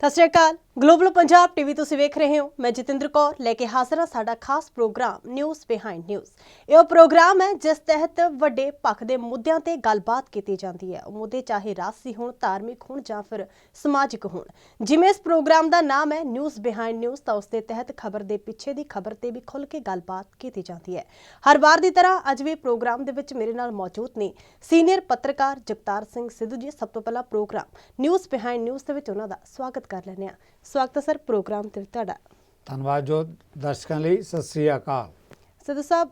ਸਤਿ ਸ਼੍ਰੀ ਅਕਾਲ। ਗਲੋਬਲ ਪੰਜਾਬ ਟੀਵੀ ਤੁਸੀਂ ਵੇਖ ਰਹੇ ਹੋ। ਮੈਂ ਜਤਿੰਦਰ ਕੌਰ, ਲੈ ਕੇ ਹਾਜ਼ਰ ਹਾਂ ਸਾਡਾ ਖਾਸ ਪ੍ਰੋਗਰਾਮ ਨਿਊਜ਼ ਬਿਹਾਈਂਡ ਨਿਊਜ਼ ਇਹ ਉਹ ਪ੍ਰੋਗਰਾਮ ਹੈ ਜਿਸ ਤਹਿਤ ਵੱਡੇ ਪੱਖ ਦੇ ਮੁੱਦਿਆਂ ਤੇ ਗੱਲਬਾਤ ਕੀਤੀ ਜਾਂਦੀ ਹੈ। ਉਹ ਮੁੱਦੇ ਚਾਹੇ ਰਾਜਸੀ ਹੋਣ, ਧਾਰਮਿਕ ਹੋਣ ਜਾਂ ਫਿਰ ਸਮਾਜਿਕ ਹੋਣ। ਜਿਵੇਂ ਇਸ ਪ੍ਰੋਗਰਾਮ ਦਾ ਨਾਮ ਹੈ ਨਿਊਜ਼ ਬਿਹਾਈਂਡ ਨਿਊਜ਼ ਤਾਂ ਉਸ ਦੇ ਤਹਿਤ ਖਬਰ ਦੇ ਪਿੱਛੇ ਦੀ ਖਬਰ ਤੇ ਵੀ ਖੁੱਲ ਕੇ ਗੱਲਬਾਤ ਕੀਤੀ ਜਾਂਦੀ ਹੈ। ਹਰ ਵਾਰ ਦੀ ਤਰ੍ਹਾਂ ਅੱਜ ਵੀ ਪ੍ਰੋਗਰਾਮ ਦੇ ਵਿੱਚ ਮੇਰੇ ਨਾਲ ਮੌਜੂਦ ਨੇ ਸੀਨੀਅਰ ਪੱਤਰਕਾਰ ਜਗਤਾਰ ਸਿੰਘ ਸਿੱਧੂ ਜੀ। ਸਭ ਤੋਂ ਪਹਿਲਾਂ ਪ੍ਰੋਗਰਾਮ ਨਿਊਜ਼ ਬਿਹਾਈਂਡ ਨਿਊਜ਼ ਦੇ ਵਿੱਚ ਉਹਨਾਂ ਦਾ ਸਵਾਗਤ ਕਰ ਲੈਂਦੇ ਹਾਂ। ਸਵਾਗਤ ਹੈ ਸਰ ਪ੍ਰੋਗਰਾਮ ਤੇ ਤੁਹਾਡਾ। ਧੰਨਵਾਦ ਜੋ ਦਰਸ਼ਕਾਂ ਲਈ। ਸਤਿ ਸ੍ਰੀ ਅਕਾਲ। ਸਿੱਧੂ ਸਾਹਿਬ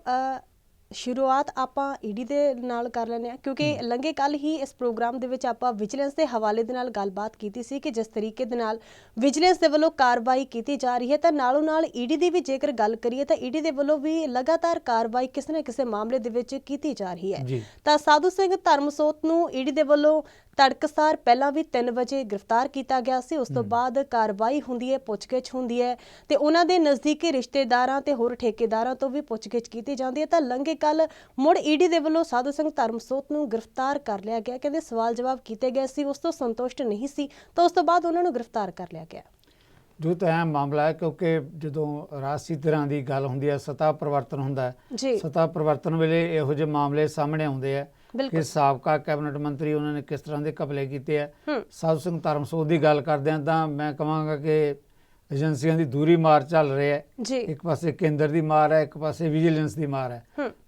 ਸ਼ੁਰੂਆਤ ਆਪਾਂ ਈਡੀ ਦੇ ਨਾਲ ਕਰ ਲੈਂਦੇ ਹਾਂ ਕਿਉਂਕਿ ਲੰਘੇ ਕੱਲ ਹੀ ਇਸ ਪ੍ਰੋਗਰਾਮ ਦੇ ਵਿੱਚ ਆਪਾਂ ਵਿਜੀਲੈਂਸ ਦੇ ਹਵਾਲੇ ਦੇ ਨਾਲ ਗੱਲਬਾਤ ਕੀਤੀ ਸੀ ਕਿ ਜਿਸ ਤਰੀਕੇ ਦੇ ਨਾਲ ਵਿਜੀਲੈਂਸ ਦੇ ਵੱਲੋਂ ਕਾਰਵਾਈ ਕੀਤੀ ਜਾ ਰਹੀ ਹੈ ਤਾਂ ਨਾਲੋਂ ਨਾਲ ਈਡੀ ਦੀ ਵੀ ਜੇਕਰ ਗੱਲ ਕਰੀਏ ਤਾਂ ਈਡੀ ਦੇ ਵੱਲੋਂ ਵੀ ਲਗਾਤਾਰ ਕਾਰਵਾਈ ਕਿਸੇ ਨਾ ਕਿਸੇ ਮਾਮਲੇ ਦੇ ਵਿੱਚ ਕੀਤੀ ਜਾ ਰਹੀ ਹੈ। ਤਾਂ ਸਾਧੂ ਸਿੰਘ ਧਰਮਸੋਤ ਨੂੰ ਈਡੀ ਦੇ ਵੱਲੋਂ ਤੜਕਸਾਰ ਪਹਿਲਾਂ ਵੀ 3 ਵਜੇ ਗ੍ਰਿਫਤਾਰ ਕੀਤਾ ਗਿਆ ਸੀ ਉਸ ਤੋਂ ਬਾਅਦ ਕਾਰਵਾਈ ਹੁੰਦੀ ਹੈ ਪੁੱਛਗਿੱਛ ਹੁੰਦੀ ਹੈ ਤੇ ਉਹਨਾਂ ਦੇ ਨਜ਼ਦੀਕੀ ਰਿਸ਼ਤੇਦਾਰਾਂ ਤੇ ਹੋਰ ਠੇਕੇਦਾਰਾਂ ਤੋਂ ਵੀ ਪੁੱਛਗਿੱਛ ਕੀਤੀ ਜਾਂਦੀ ਹੈ। ਤਾਂ ਲੰਘੇ ਕੱਲ ਮੁੜ ਈਡੀ ਦੇ ਵੱਲੋਂ ਸਾਧੂ ਸਿੰਘ ਧਰਮਸੋਤ ਨੂੰ ਗ੍ਰਿਫਤਾਰ ਕਰ ਲਿਆ ਗਿਆ। ਕਹਿੰਦੇ ਸਵਾਲ ਜਵਾਬ ਕੀਤੇ ਗਏ ਸੀ ਉਸ ਤੋਂ ਸੰਤੁਸ਼ਟ ਨਹੀਂ ਸੀ ਤਾਂ ਉਸ ਤੋਂ ਬਾਅਦ ਉਹਨਾਂ ਨੂੰ ਗ੍ਰਿਫਤਾਰ ਕਰ ਲਿਆ ਗਿਆ। ਜੋ ਤਾਂ ਇਹ ਮਾਮਲਾ ਹੈ ਕਿਉਂਕਿ ਜਦੋਂ ਰਾਜਸੀ ਤਰ੍ਹਾਂ ਦੀ ਗੱਲ ਹੁੰਦੀ ਹੈ ਸਤਾ ਪਰਿਵਰਤਨ ਹੁੰਦਾ ਹੈ। ਸਤਾ ਪਰਿਵਰਤਨ ਵੇਲੇ ਇਹੋ ਜਿਹੇ ਮਾਮਲੇ ਸਾਹਮਣੇ ਆਉਂਦੇ ਆ ਕਿ ਸਾਬਕਾ ਕੈਬਨਿਟ ਮੰਤਰੀ ਉਹਨਾਂ ਨੇ ਕਿਸ ਤਰ੍ਹਾਂ ਦੇ ਕਪਲੇ ਕੀਤੇ ਆ। ਸਾਧੂ ਸਿੰਘ ਧਰਮਸੋਤ ਦੀ ਗੱਲ ਕਰਦੇ ਆ ਤਾਂ ਮੈਂ ਕਹਾਂਗਾ ਕਿ ਏਜੰਸੀਆਂ ਦੀ ਦੂਰੀ ਮਾਰ ਚੱਲ ਰਹੀ ਹੈ। ਇੱਕ ਪਾਸੇ ਕੇਂਦਰ ਦੀ ਮਾਰ ਹੈ ਇੱਕ ਪਾਸੇ ਵਿਜੀਲੈਂਸ ਦੀ ਮਾਰ ਹੈ।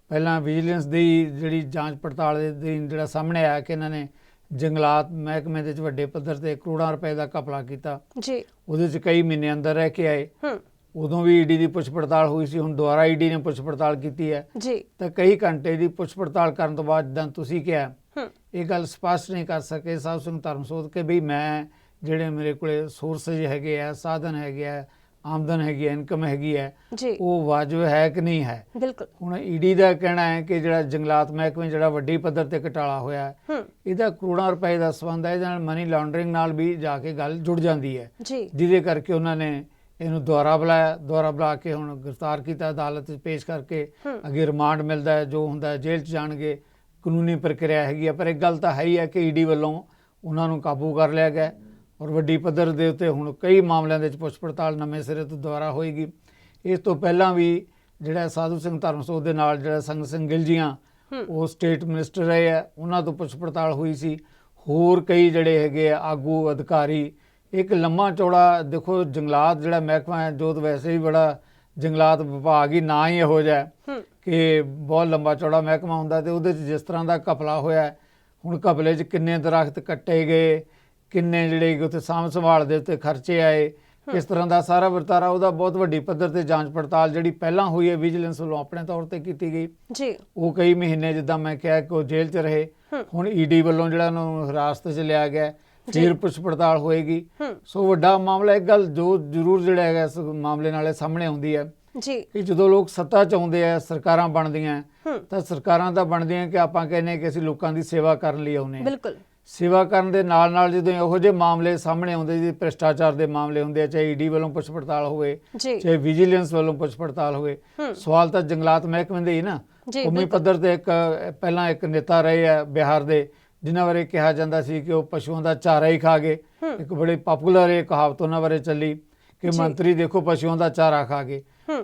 ਪਹਿਲਾਂ ਵਿਜੀਲੈਂਸ ਦੀ ਜਿਹੜੀ ਜਾਂਚ ਪੜਤਾਲ ਦੇ ਦਿਨ ਜਿਹੜਾ ਸਾਹਮਣੇ ਆਇਆ ਕਿ ਇਹਨਾਂ ਨੇ ਜੰਗਲਾਤ ਮਹਿਕਮੇ ਦੇ ਵਿੱਚ ਵੱਡੇ ਪੱਧਰ ਤੇ ਕਰੋੜਾਂ ਰੁਪਏ ਦਾ ਘਪਲਾ ਕੀਤਾ। ਜੀ। ਉਹਦੇ 'ਚ ਕਈ ਮਹੀਨੇ ਅੰਦਰ ਰਹਿ ਕੇ ਆਏ। ਉਦੋਂ ਵੀ ਈਡੀ ਦੀ ਪੁੱਛ ਪੜਤਾਲ ਹੋਈ ਸੀ ਹੁਣ ਦੁਬਾਰਾ ਈਡੀ ਨੇ ਪੁੱਛ ਪੜਤਾਲ ਕੀਤੀ ਹੈ। ਜੀ। ਤਾਂ ਕਈ ਘੰਟੇ ਦੀ ਪੁੱਛ ਪੜਤਾਲ ਕਰਨ ਤੋਂ ਬਾਅਦ ਜਦੋਂ ਤੁਸੀਂ ਕਿਹਾ ਇਹ ਗੱਲ ਸਪਸ਼ਟ ਨਹੀਂ ਕਰ ਸਕੇ। ਸਾਧ ਸਿੰਘ ਧਰਮਸੋਤ ਕਿ ਵੀ ਮੈਂ ਜਿਹੜੇ ਮੇਰੇ ਕੋਲੇ ਸੋਰਸਜ ਹੈਗੇ ਆ ਸਾਧਨ ਹੈਗੇ ਆ ਆਮਦਨ ਹੈਗੀ ਹੈ ਇਨਕਮ ਹੈਗੀ ਹੈ ਜੀ। ਉਹ ਵਾਜਬ ਹੈ ਕਿ ਨਹੀਂ ਹੈ? ਬਿਲਕੁਲ। ਹੁਣ ਈਡੀ ਦਾ ਕਹਿਣਾ ਹੈ ਕਿ ਜਿਹੜਾ ਜੰਗਲਾਤ ਮਹਿਕਮੇ ਜਿਹੜਾ ਵੱਡੀ ਪੱਧਰ ਤੇ ਘਟਾਲਾ ਹੋਇਆ ਹੈ, ਇਹਦਾ ਕਰੋੜਾਂ ਰੁਪਏ ਦਾ ਸੰਬੰਧ ਹੈ। ਇਹਦੇ ਨਾਲ ਮਨੀ ਲਾਂਡਰਿੰਗ ਨਾਲ ਵੀ ਜਾ ਕੇ ਗੱਲ ਜੁੜ ਜਾਂਦੀ ਹੈ। ਜਿਹਦੇ ਕਰਕੇ ਉਹਨਾਂ ਨੇ ਇਹਨੂੰ ਦੁਬਾਰਾ ਬੁਲਾਇਆ ਦੁਬਾਰਾ ਬੁਲਾ ਕੇ ਹੁਣ ਗ੍ਰਿਫਤਾਰ ਕੀਤਾ ਅਦਾਲਤ ਵਿੱਚ ਪੇਸ਼ ਕਰਕੇ। ਅੱਗੇ ਰਿਮਾਂਡ ਮਿਲਦਾ ਹੈ ਜੋ ਹੁੰਦਾ ਹੈ ਜੇਲ੍ਹ 'ਚ ਜਾਣਗੇ ਕਾਨੂੰਨੀ ਪ੍ਰਕਿਰਿਆ ਹੈਗੀ ਹੈ ਪਰ ਇੱਕ ਗੱਲ ਤਾਂ ਹੈ ਹੀ ਹੈ ਕਿ ਈਡੀ ਵੱਲੋਂ ਉਹਨਾਂ ਨੂੰ ਕਾਬੂ ਕਰ ਲਿਆ ਗਿਆ ਔਰ ਵੱਡੀ ਪੱਧਰ ਦੇ ਉੱਤੇ ਹੁਣ ਕਈ ਮਾਮਲਿਆਂ ਦੇ ਵਿੱਚ ਪੁੱਛ ਪੜਤਾਲ ਨਵੇਂ ਸਿਰੇ ਤੋਂ ਦੁਬਾਰਾ ਹੋਏਗੀ। ਇਸ ਤੋਂ ਪਹਿਲਾਂ ਵੀ ਜਿਹੜਾ ਸਾਧੂ ਸਿੰਘ ਧਰਮਸੋਤ ਦੇ ਨਾਲ ਜਿਹੜਾ ਸੰਗ ਸਿੰਘ ਗਿਲਜੀਆਂ ਹੂੰ। ਉਹ ਸਟੇਟ ਮਿਨਿਸਟਰ ਰਹੇ ਆ ਉਹਨਾਂ ਤੋਂ ਪੁੱਛ ਪੜਤਾਲ ਹੋਈ ਸੀ। ਹੋਰ ਕਈ ਜਿਹੜੇ ਹੈਗੇ ਆ ਆਗੂ ਅਧਿਕਾਰੀ ਇੱਕ ਲੰਮਾ ਚੌੜਾ ਦੇਖੋ ਜੰਗਲਾਤ ਜਿਹੜਾ ਮਹਿਕਮਾ ਹੈ ਜੋ ਤਾਂ ਵੈਸੇ ਹੀ ਬੜਾ ਜੰਗਲਾਤ ਵਿਭਾਗ ਹੀ ਨਾ ਹੀ ਇਹੋ ਜਿਹਾ ਕਿ ਬਹੁਤ ਲੰਬਾ ਚੌੜਾ ਮਹਿਕਮਾ ਹੁੰਦਾ ਤੇ ਉਹਦੇ 'ਚ ਜਿਸ ਤਰ੍ਹਾਂ ਦਾ ਘਪਲਾ ਹੋਇਆ ਹੁਣ ਘਪਲੇ 'ਚ ਕਿੰਨੇ ਦਰਖਤ ਕੱਟੇ ਗਏ ਕਿੰਨੇ ਜਿਹੜੇ ਉੱਥੇ ਸਾਂਭ ਸੰਭਾਲ ਦੇ ਉੱਤੇ ਖਰਚੇ ਆਏ ਕਿਸ ਤਰ੍ਹਾਂ ਦਾ ਸਾਰਾ ਵਰਤਾਰਾ ਉਹਦਾ ਬਹੁਤ ਵੱਡੀ ਪੱਧਰ ਤੇ ਜਾਂਚ ਪੜਤਾਲ ਜਿਹੜੀ ਪਹਿਲਾਂ ਹੋਈ ਹੈ ਵਿਜੀਲੈਂਸ ਵੱਲੋਂ ਆਪਣੇ ਤੌਰ ਤੇ ਕੀਤੀ ਗਈ ਜੀ ਉਹ ਕਈ ਮਹੀਨੇ ਜਿੱਦਾਂ ਮੈਂ ਕਿਹਾ ਕਿ ਉਹ ਜੇਲ੍ਹ 'ਚ ਰਹੇ। ਹੁਣ ਈਡੀ ਵੱਲੋਂ ਜਿਹੜਾ ਉਹਨਾਂ ਹਿਰਾਸਤ 'ਚ ਲਿਆ ਗਿਆ। ਫਿਰ ਪੁੱਛ ਪੜਤਾਲ ਹੋਏਗੀ। ਸੋ ਵੱਡਾ ਮਾਮਲਾ ਇੱਕ ਗੱਲ ਜੋ ਜ਼ਰੂਰ ਜਿਹੜਾ ਹੈਗਾ ਇਸ ਮਾਮਲੇ ਨਾਲੇ ਸਾਹਮਣੇ ਆਉਂਦੀ ਹੈ ਜੀ। ਕਿ ਜਦੋਂ ਲੋਕ ਸੱਤਾ 'ਚ ਆਉਂਦੇ ਆ ਸਰਕਾਰਾਂ ਬਣਦੀਆਂ ਤਾਂ ਸਰਕਾਰਾਂ ਤਾਂ ਬਣਦੀਆਂ ਕਿ ਆਪਾਂ ਕਹਿੰਦੇ ਕਿ ਅਸੀਂ ਲੋਕਾਂ ਦੀ ਸੇਵਾ ਕਰਨ ਲਈ ਆਉਂਦੇ ਹਾਂ। ਬਿਲਕੁਲ। ਸੇਵਾ ਕਰਨ ਦੇ ਨਾਲ ਨਾਲ ਜਦੋਂ ਇਹੋ ਜਿਹੇ ਮਾਮਲੇ ਸਾਹਮਣੇ ਆਉਂਦੇ ਜਿਹਦੇ ਭ੍ਰਿਸ਼ਟਾਚਾਰ ਦੇ ਮਾਮਲੇ ਹੁੰਦੇ ਆ ਚਾਹੇ ਈਡੀ ਵੱਲੋਂ ਪੁੱਛ ਪੜਤਾਲ ਹੋਵੇ ਜੀ। ਚਾਹੇ ਵਿਜੀਲੈਂਸ ਵੱਲੋਂ ਪੁੱਛ ਪੜਤਾਲ ਹੋਵੇ ਸਵਾਲ ਤਾਂ ਜੰਗਲਾਤ ਮਹਿਕਮੇ ਦੇ ਹੀ ਨਾ। ਜੀ ਭੂਮੀ ਪੱਧਰ ਤੇ ਇੱਕ ਪਹਿਲਾਂ ਇੱਕ ਨੇਤਾ ਰਹੇ ਆ ਬਿਹਾਰ ਦੇ ਜਿਨ੍ਹਾਂ ਬਾਰੇ ਕਿਹਾ ਜਾਂਦਾ ਸੀ ਕਿ ਉਹ ਪਸ਼ੂਆਂ ਦਾ ਚਾਰਾ ਹੀ ਖਾ ਗਏ। ਇੱਕ ਬੜੀ ਪਪੂਲਰ ਇਹ ਕਹਾਵਤ ਉਹਨਾਂ ਬਾਰੇ ਚੱਲੀ ਕਿ। ਮੰਤਰੀ ਦੇਖੋ ਪਸ਼ੂਆਂ ਦਾ ਚਾਰਾ ਖਾ ਗਏ।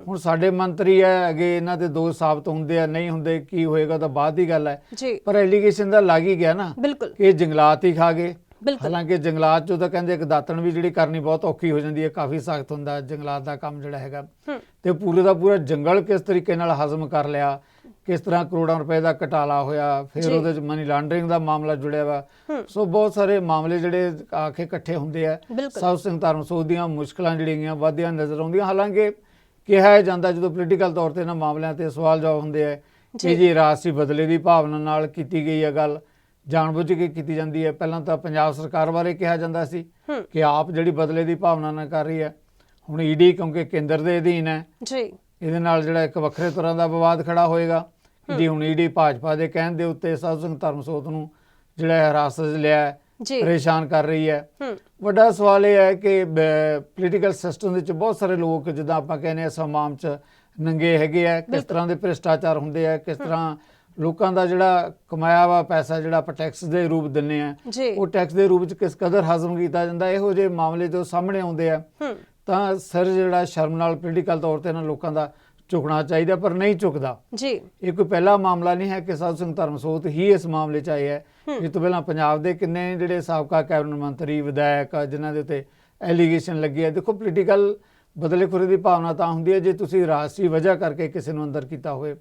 ਹੁਣ ਸਾਡੇ ਮੰਤਰੀ ਹੈ ਅਗੇ ਇਹਨਾਂ ਦੇ ਦੋ ਸਾਬਤ ਹੁੰਦੇ ਆ ਨਹੀਂ ਹੁੰਦੇ ਕੀ ਹੋਏਗਾ ਤਾਂ ਬਾਅਦ ਦੀ ਗੱਲ ਹੈ। ਪਰ ਐਲੀਗੇਸ਼ਨ ਦਾ ਲੱਗ ਹੀ ਗਿਆ ਨਾ ਕਿ ਜੰਗਲਾਤ ਹੀ ਖਾ ਗਏ। ਬਿਲਕੁਲ। ਹਾਲਾਂਕਿ ਜੰਗਲਾਤ ਚੋਂ ਤਾਂ ਕਹਿੰਦੇ ਇੱਕ ਦਾਤਣ ਵੀ ਜਿਹੜੀ ਕਰਨੀ ਬਹੁਤ ਔਖੀ ਹੋ ਜਾਂਦੀ ਹੈ ਕਾਫੀ ਸਖਤ ਹੁੰਦਾ ਜੰਗਲਾਤ ਦਾ ਕੰਮ ਜਿਹੜਾ ਹੈਗਾ। ਤੇ ਪੂਰੇ ਦਾ ਪੂਰਾ ਜੰਗਲ ਕਿਸ ਤਰੀਕੇ ਨਾਲ ਹਜ਼ਮ ਕਰ ਲਿਆ ਕਿਸ ਤਰ੍ਹਾਂ ਕਰੋੜਾਂ ਰੁਪਏ ਦਾ ਘਟਾਲਾ ਹੋਇਆ ਫਿਰ। ਉਹਦੇ ਚ ਮਨੀ ਲਾਂਡਰਿੰਗ ਦਾ ਮਾਮਲਾ ਜੁੜਿਆ ਵਾ। ਸੋ ਬਹੁਤ ਸਾਰੇ ਮਾਮਲੇ ਜਿਹੜੇ ਆ ਕੇ ਇਕੱਠੇ ਹੁੰਦੇ ਆ। ਸਾਊਥ ਸਿੰਘ ਧਰਮਸੋਤ ਦੀਆਂ ਮੁਸ਼ਕਲਾਂ ਜਿਹੜੀਆਂ ਵਧਦੀਆਂ ਨਜ਼ਰ ਆਉਂਦੀਆਂ। ਹਾਲਾਂਕਿ ਕਿਹਾ ਜਾਂਦਾ ਜਦੋਂ ਪੋਲੀਟੀਕਲ ਤੌਰ ਤੇ ਇਹਨਾਂ ਮਾਮਲਿਆਂ ਤੇ ਸਵਾਲ ਜਵਾਬ ਹੁੰਦੇ ਆ ਜੀ। ਕਿ ਜੀ ਰਾਜਸੀ ਬਦਲੇ ਦੀ ਭਾਵਨਾ ਨਾਲ ਕੀਤੀ ਗਈ ਹੈ ਗੱਲ ਜਾਣਬੁੱਝ ਕੇ ਕੀਤੀ ਜਾਂਦੀ ਹੈ। ਪਹਿਲਾਂ ਤਾਂ ਪੰਜਾਬ ਸਰਕਾਰ ਬਾਰੇ ਕਿਹਾ ਜਾਂਦਾ ਸੀ ਕਿ ਆਪ ਜਿਹੜੀ ਬਦਲੇ ਦੀ ਭਾਵਨਾ ਨਾਲ ਕਰ ਰਹੀ ਹੈ। ਹੁਣ ਈਡੀ ਕਿਉਂਕਿ ਕੇਂਦਰ ਦੇ ਅਧੀਨ ਹੈ। ਜੀ। ਇਹਦੇ ਨਾਲ ਜਿਹੜਾ ਇੱਕ ਵੱਖਰੇ ਤਰ੍ਹਾਂ ਦਾ ਵਿਵਾਦ ਖੜਾ ਹੋਏਗਾ। ਜੀ ਹੁਣ ਈਡੀ ਭਾਜਪਾ ਦੇ ਕਹਿਣ ਦੇ ਉੱਤੇ ਸਾਧੂ ਸਿੰਘ ਧਰਮਸੋਤ ਨੂੰ ਜਿਹੜਾ ਹਿਰਾਸਤ ਲਿਆ ਹੈ, ਜੀ। ਪਰੇਸ਼ਾਨ ਕਰ ਰਹੀ ਹੈ। ਵੱਡਾ ਸਵਾਲ ਇਹ ਹੈ ਕਿ ਪੋਲੀਟੀਕਲ ਸਿਸਟਮ ਵਿੱਚ ਬਹੁਤ ਸਾਰੇ ਲੋਕ ਜਿੱਦਾਂ ਆਪਾਂ ਕਹਿੰਦੇ ਆ ਸਮਾਮ 'ਚ ਨੰਗੇ ਹੈਗੇ ਆ ਕਿਸ। ਤਰ੍ਹਾਂ ਦੇ ਭ੍ਰਿਸ਼ਟਾਚਾਰ ਹੁੰਦੇ ਆ ਕਿਸ ਤਰ੍ਹਾਂ ਲੋਕਾਂ ਦਾ ਜਿਹੜਾ ਕਮਾਇਆ ਵਾ ਪੈਸਾ ਜਿਹੜਾ ਆਪਾਂ ਟੈਕਸ ਦੇ ਰੂਪ ਦਿੰਨੇ ਆ ਉਹ ਟੈਕਸ ਦੇ ਰੂਪ ਚ ਕਿਸ ਕਦਰ ਹਜ਼ਮ ਕੀਤਾ ਜਾਂਦਾ ਇਹੋ ਜਿਹੇ ਮਾਮਲੇ ਜੋ ਸਾਹਮਣੇ ਆਉਂਦੇ ਆ ਤਾਂ ਸਰ ਜਿਹੜਾ ਸ਼ਰਮ ਨਾਲ ਪੋਲੀਟੀਕਲ ਤੌਰ ਤੇ ਇਹਨਾਂ ਲੋਕਾਂ ਦਾ ਝੁਕਣਾ ਚਾਹੀਦਾ ਪਰ ਨਹੀਂ ਝੁਕਦਾ। ਜੀ। ਇਹ ਕੋਈ ਪਹਿਲਾ ਮਾਮਲਾ ਨਹੀਂ ਹੈ ਕਿ ਸਾਧੂ ਸਿੰਘ ਧਰਮਸੋਤ ਹੀ ਇਸ ਮਾਮਲੇ 'ਚ ਆਏ ਹੈ। ਇਸ ਤੋਂ ਪਹਿਲਾਂ ਪੰਜਾਬ ਦੇ ਕਿੰਨੇ ਜਿਹੜੇ ਸਾਬਕਾ ਕੈਬਨਿਟ ਮੰਤਰੀ ਵਿਧਾਇਕ ਜਿਨ੍ਹਾਂ ਦੇ ਉੱਤੇ ਐਲੀਗੇਸ਼ਨ ਲੱਗੀ ਹੈ। ਦੇਖੋ ਪੋਲੀਟੀਕਲ ਬਦਲੇਖੋਰੀ ਦੀ ਭਾਵਨਾ ਤਾਂ ਹੁੰਦੀ ਹੈ ਜੇ ਤੁਸੀਂ ਰਾਜਸੀ ਵਜ੍ਹਾ ਕਰਕੇ ਕਿਸੇ ਨੂੰ ਅੰਦਰ ਕੀਤਾ ਹੋਵੇ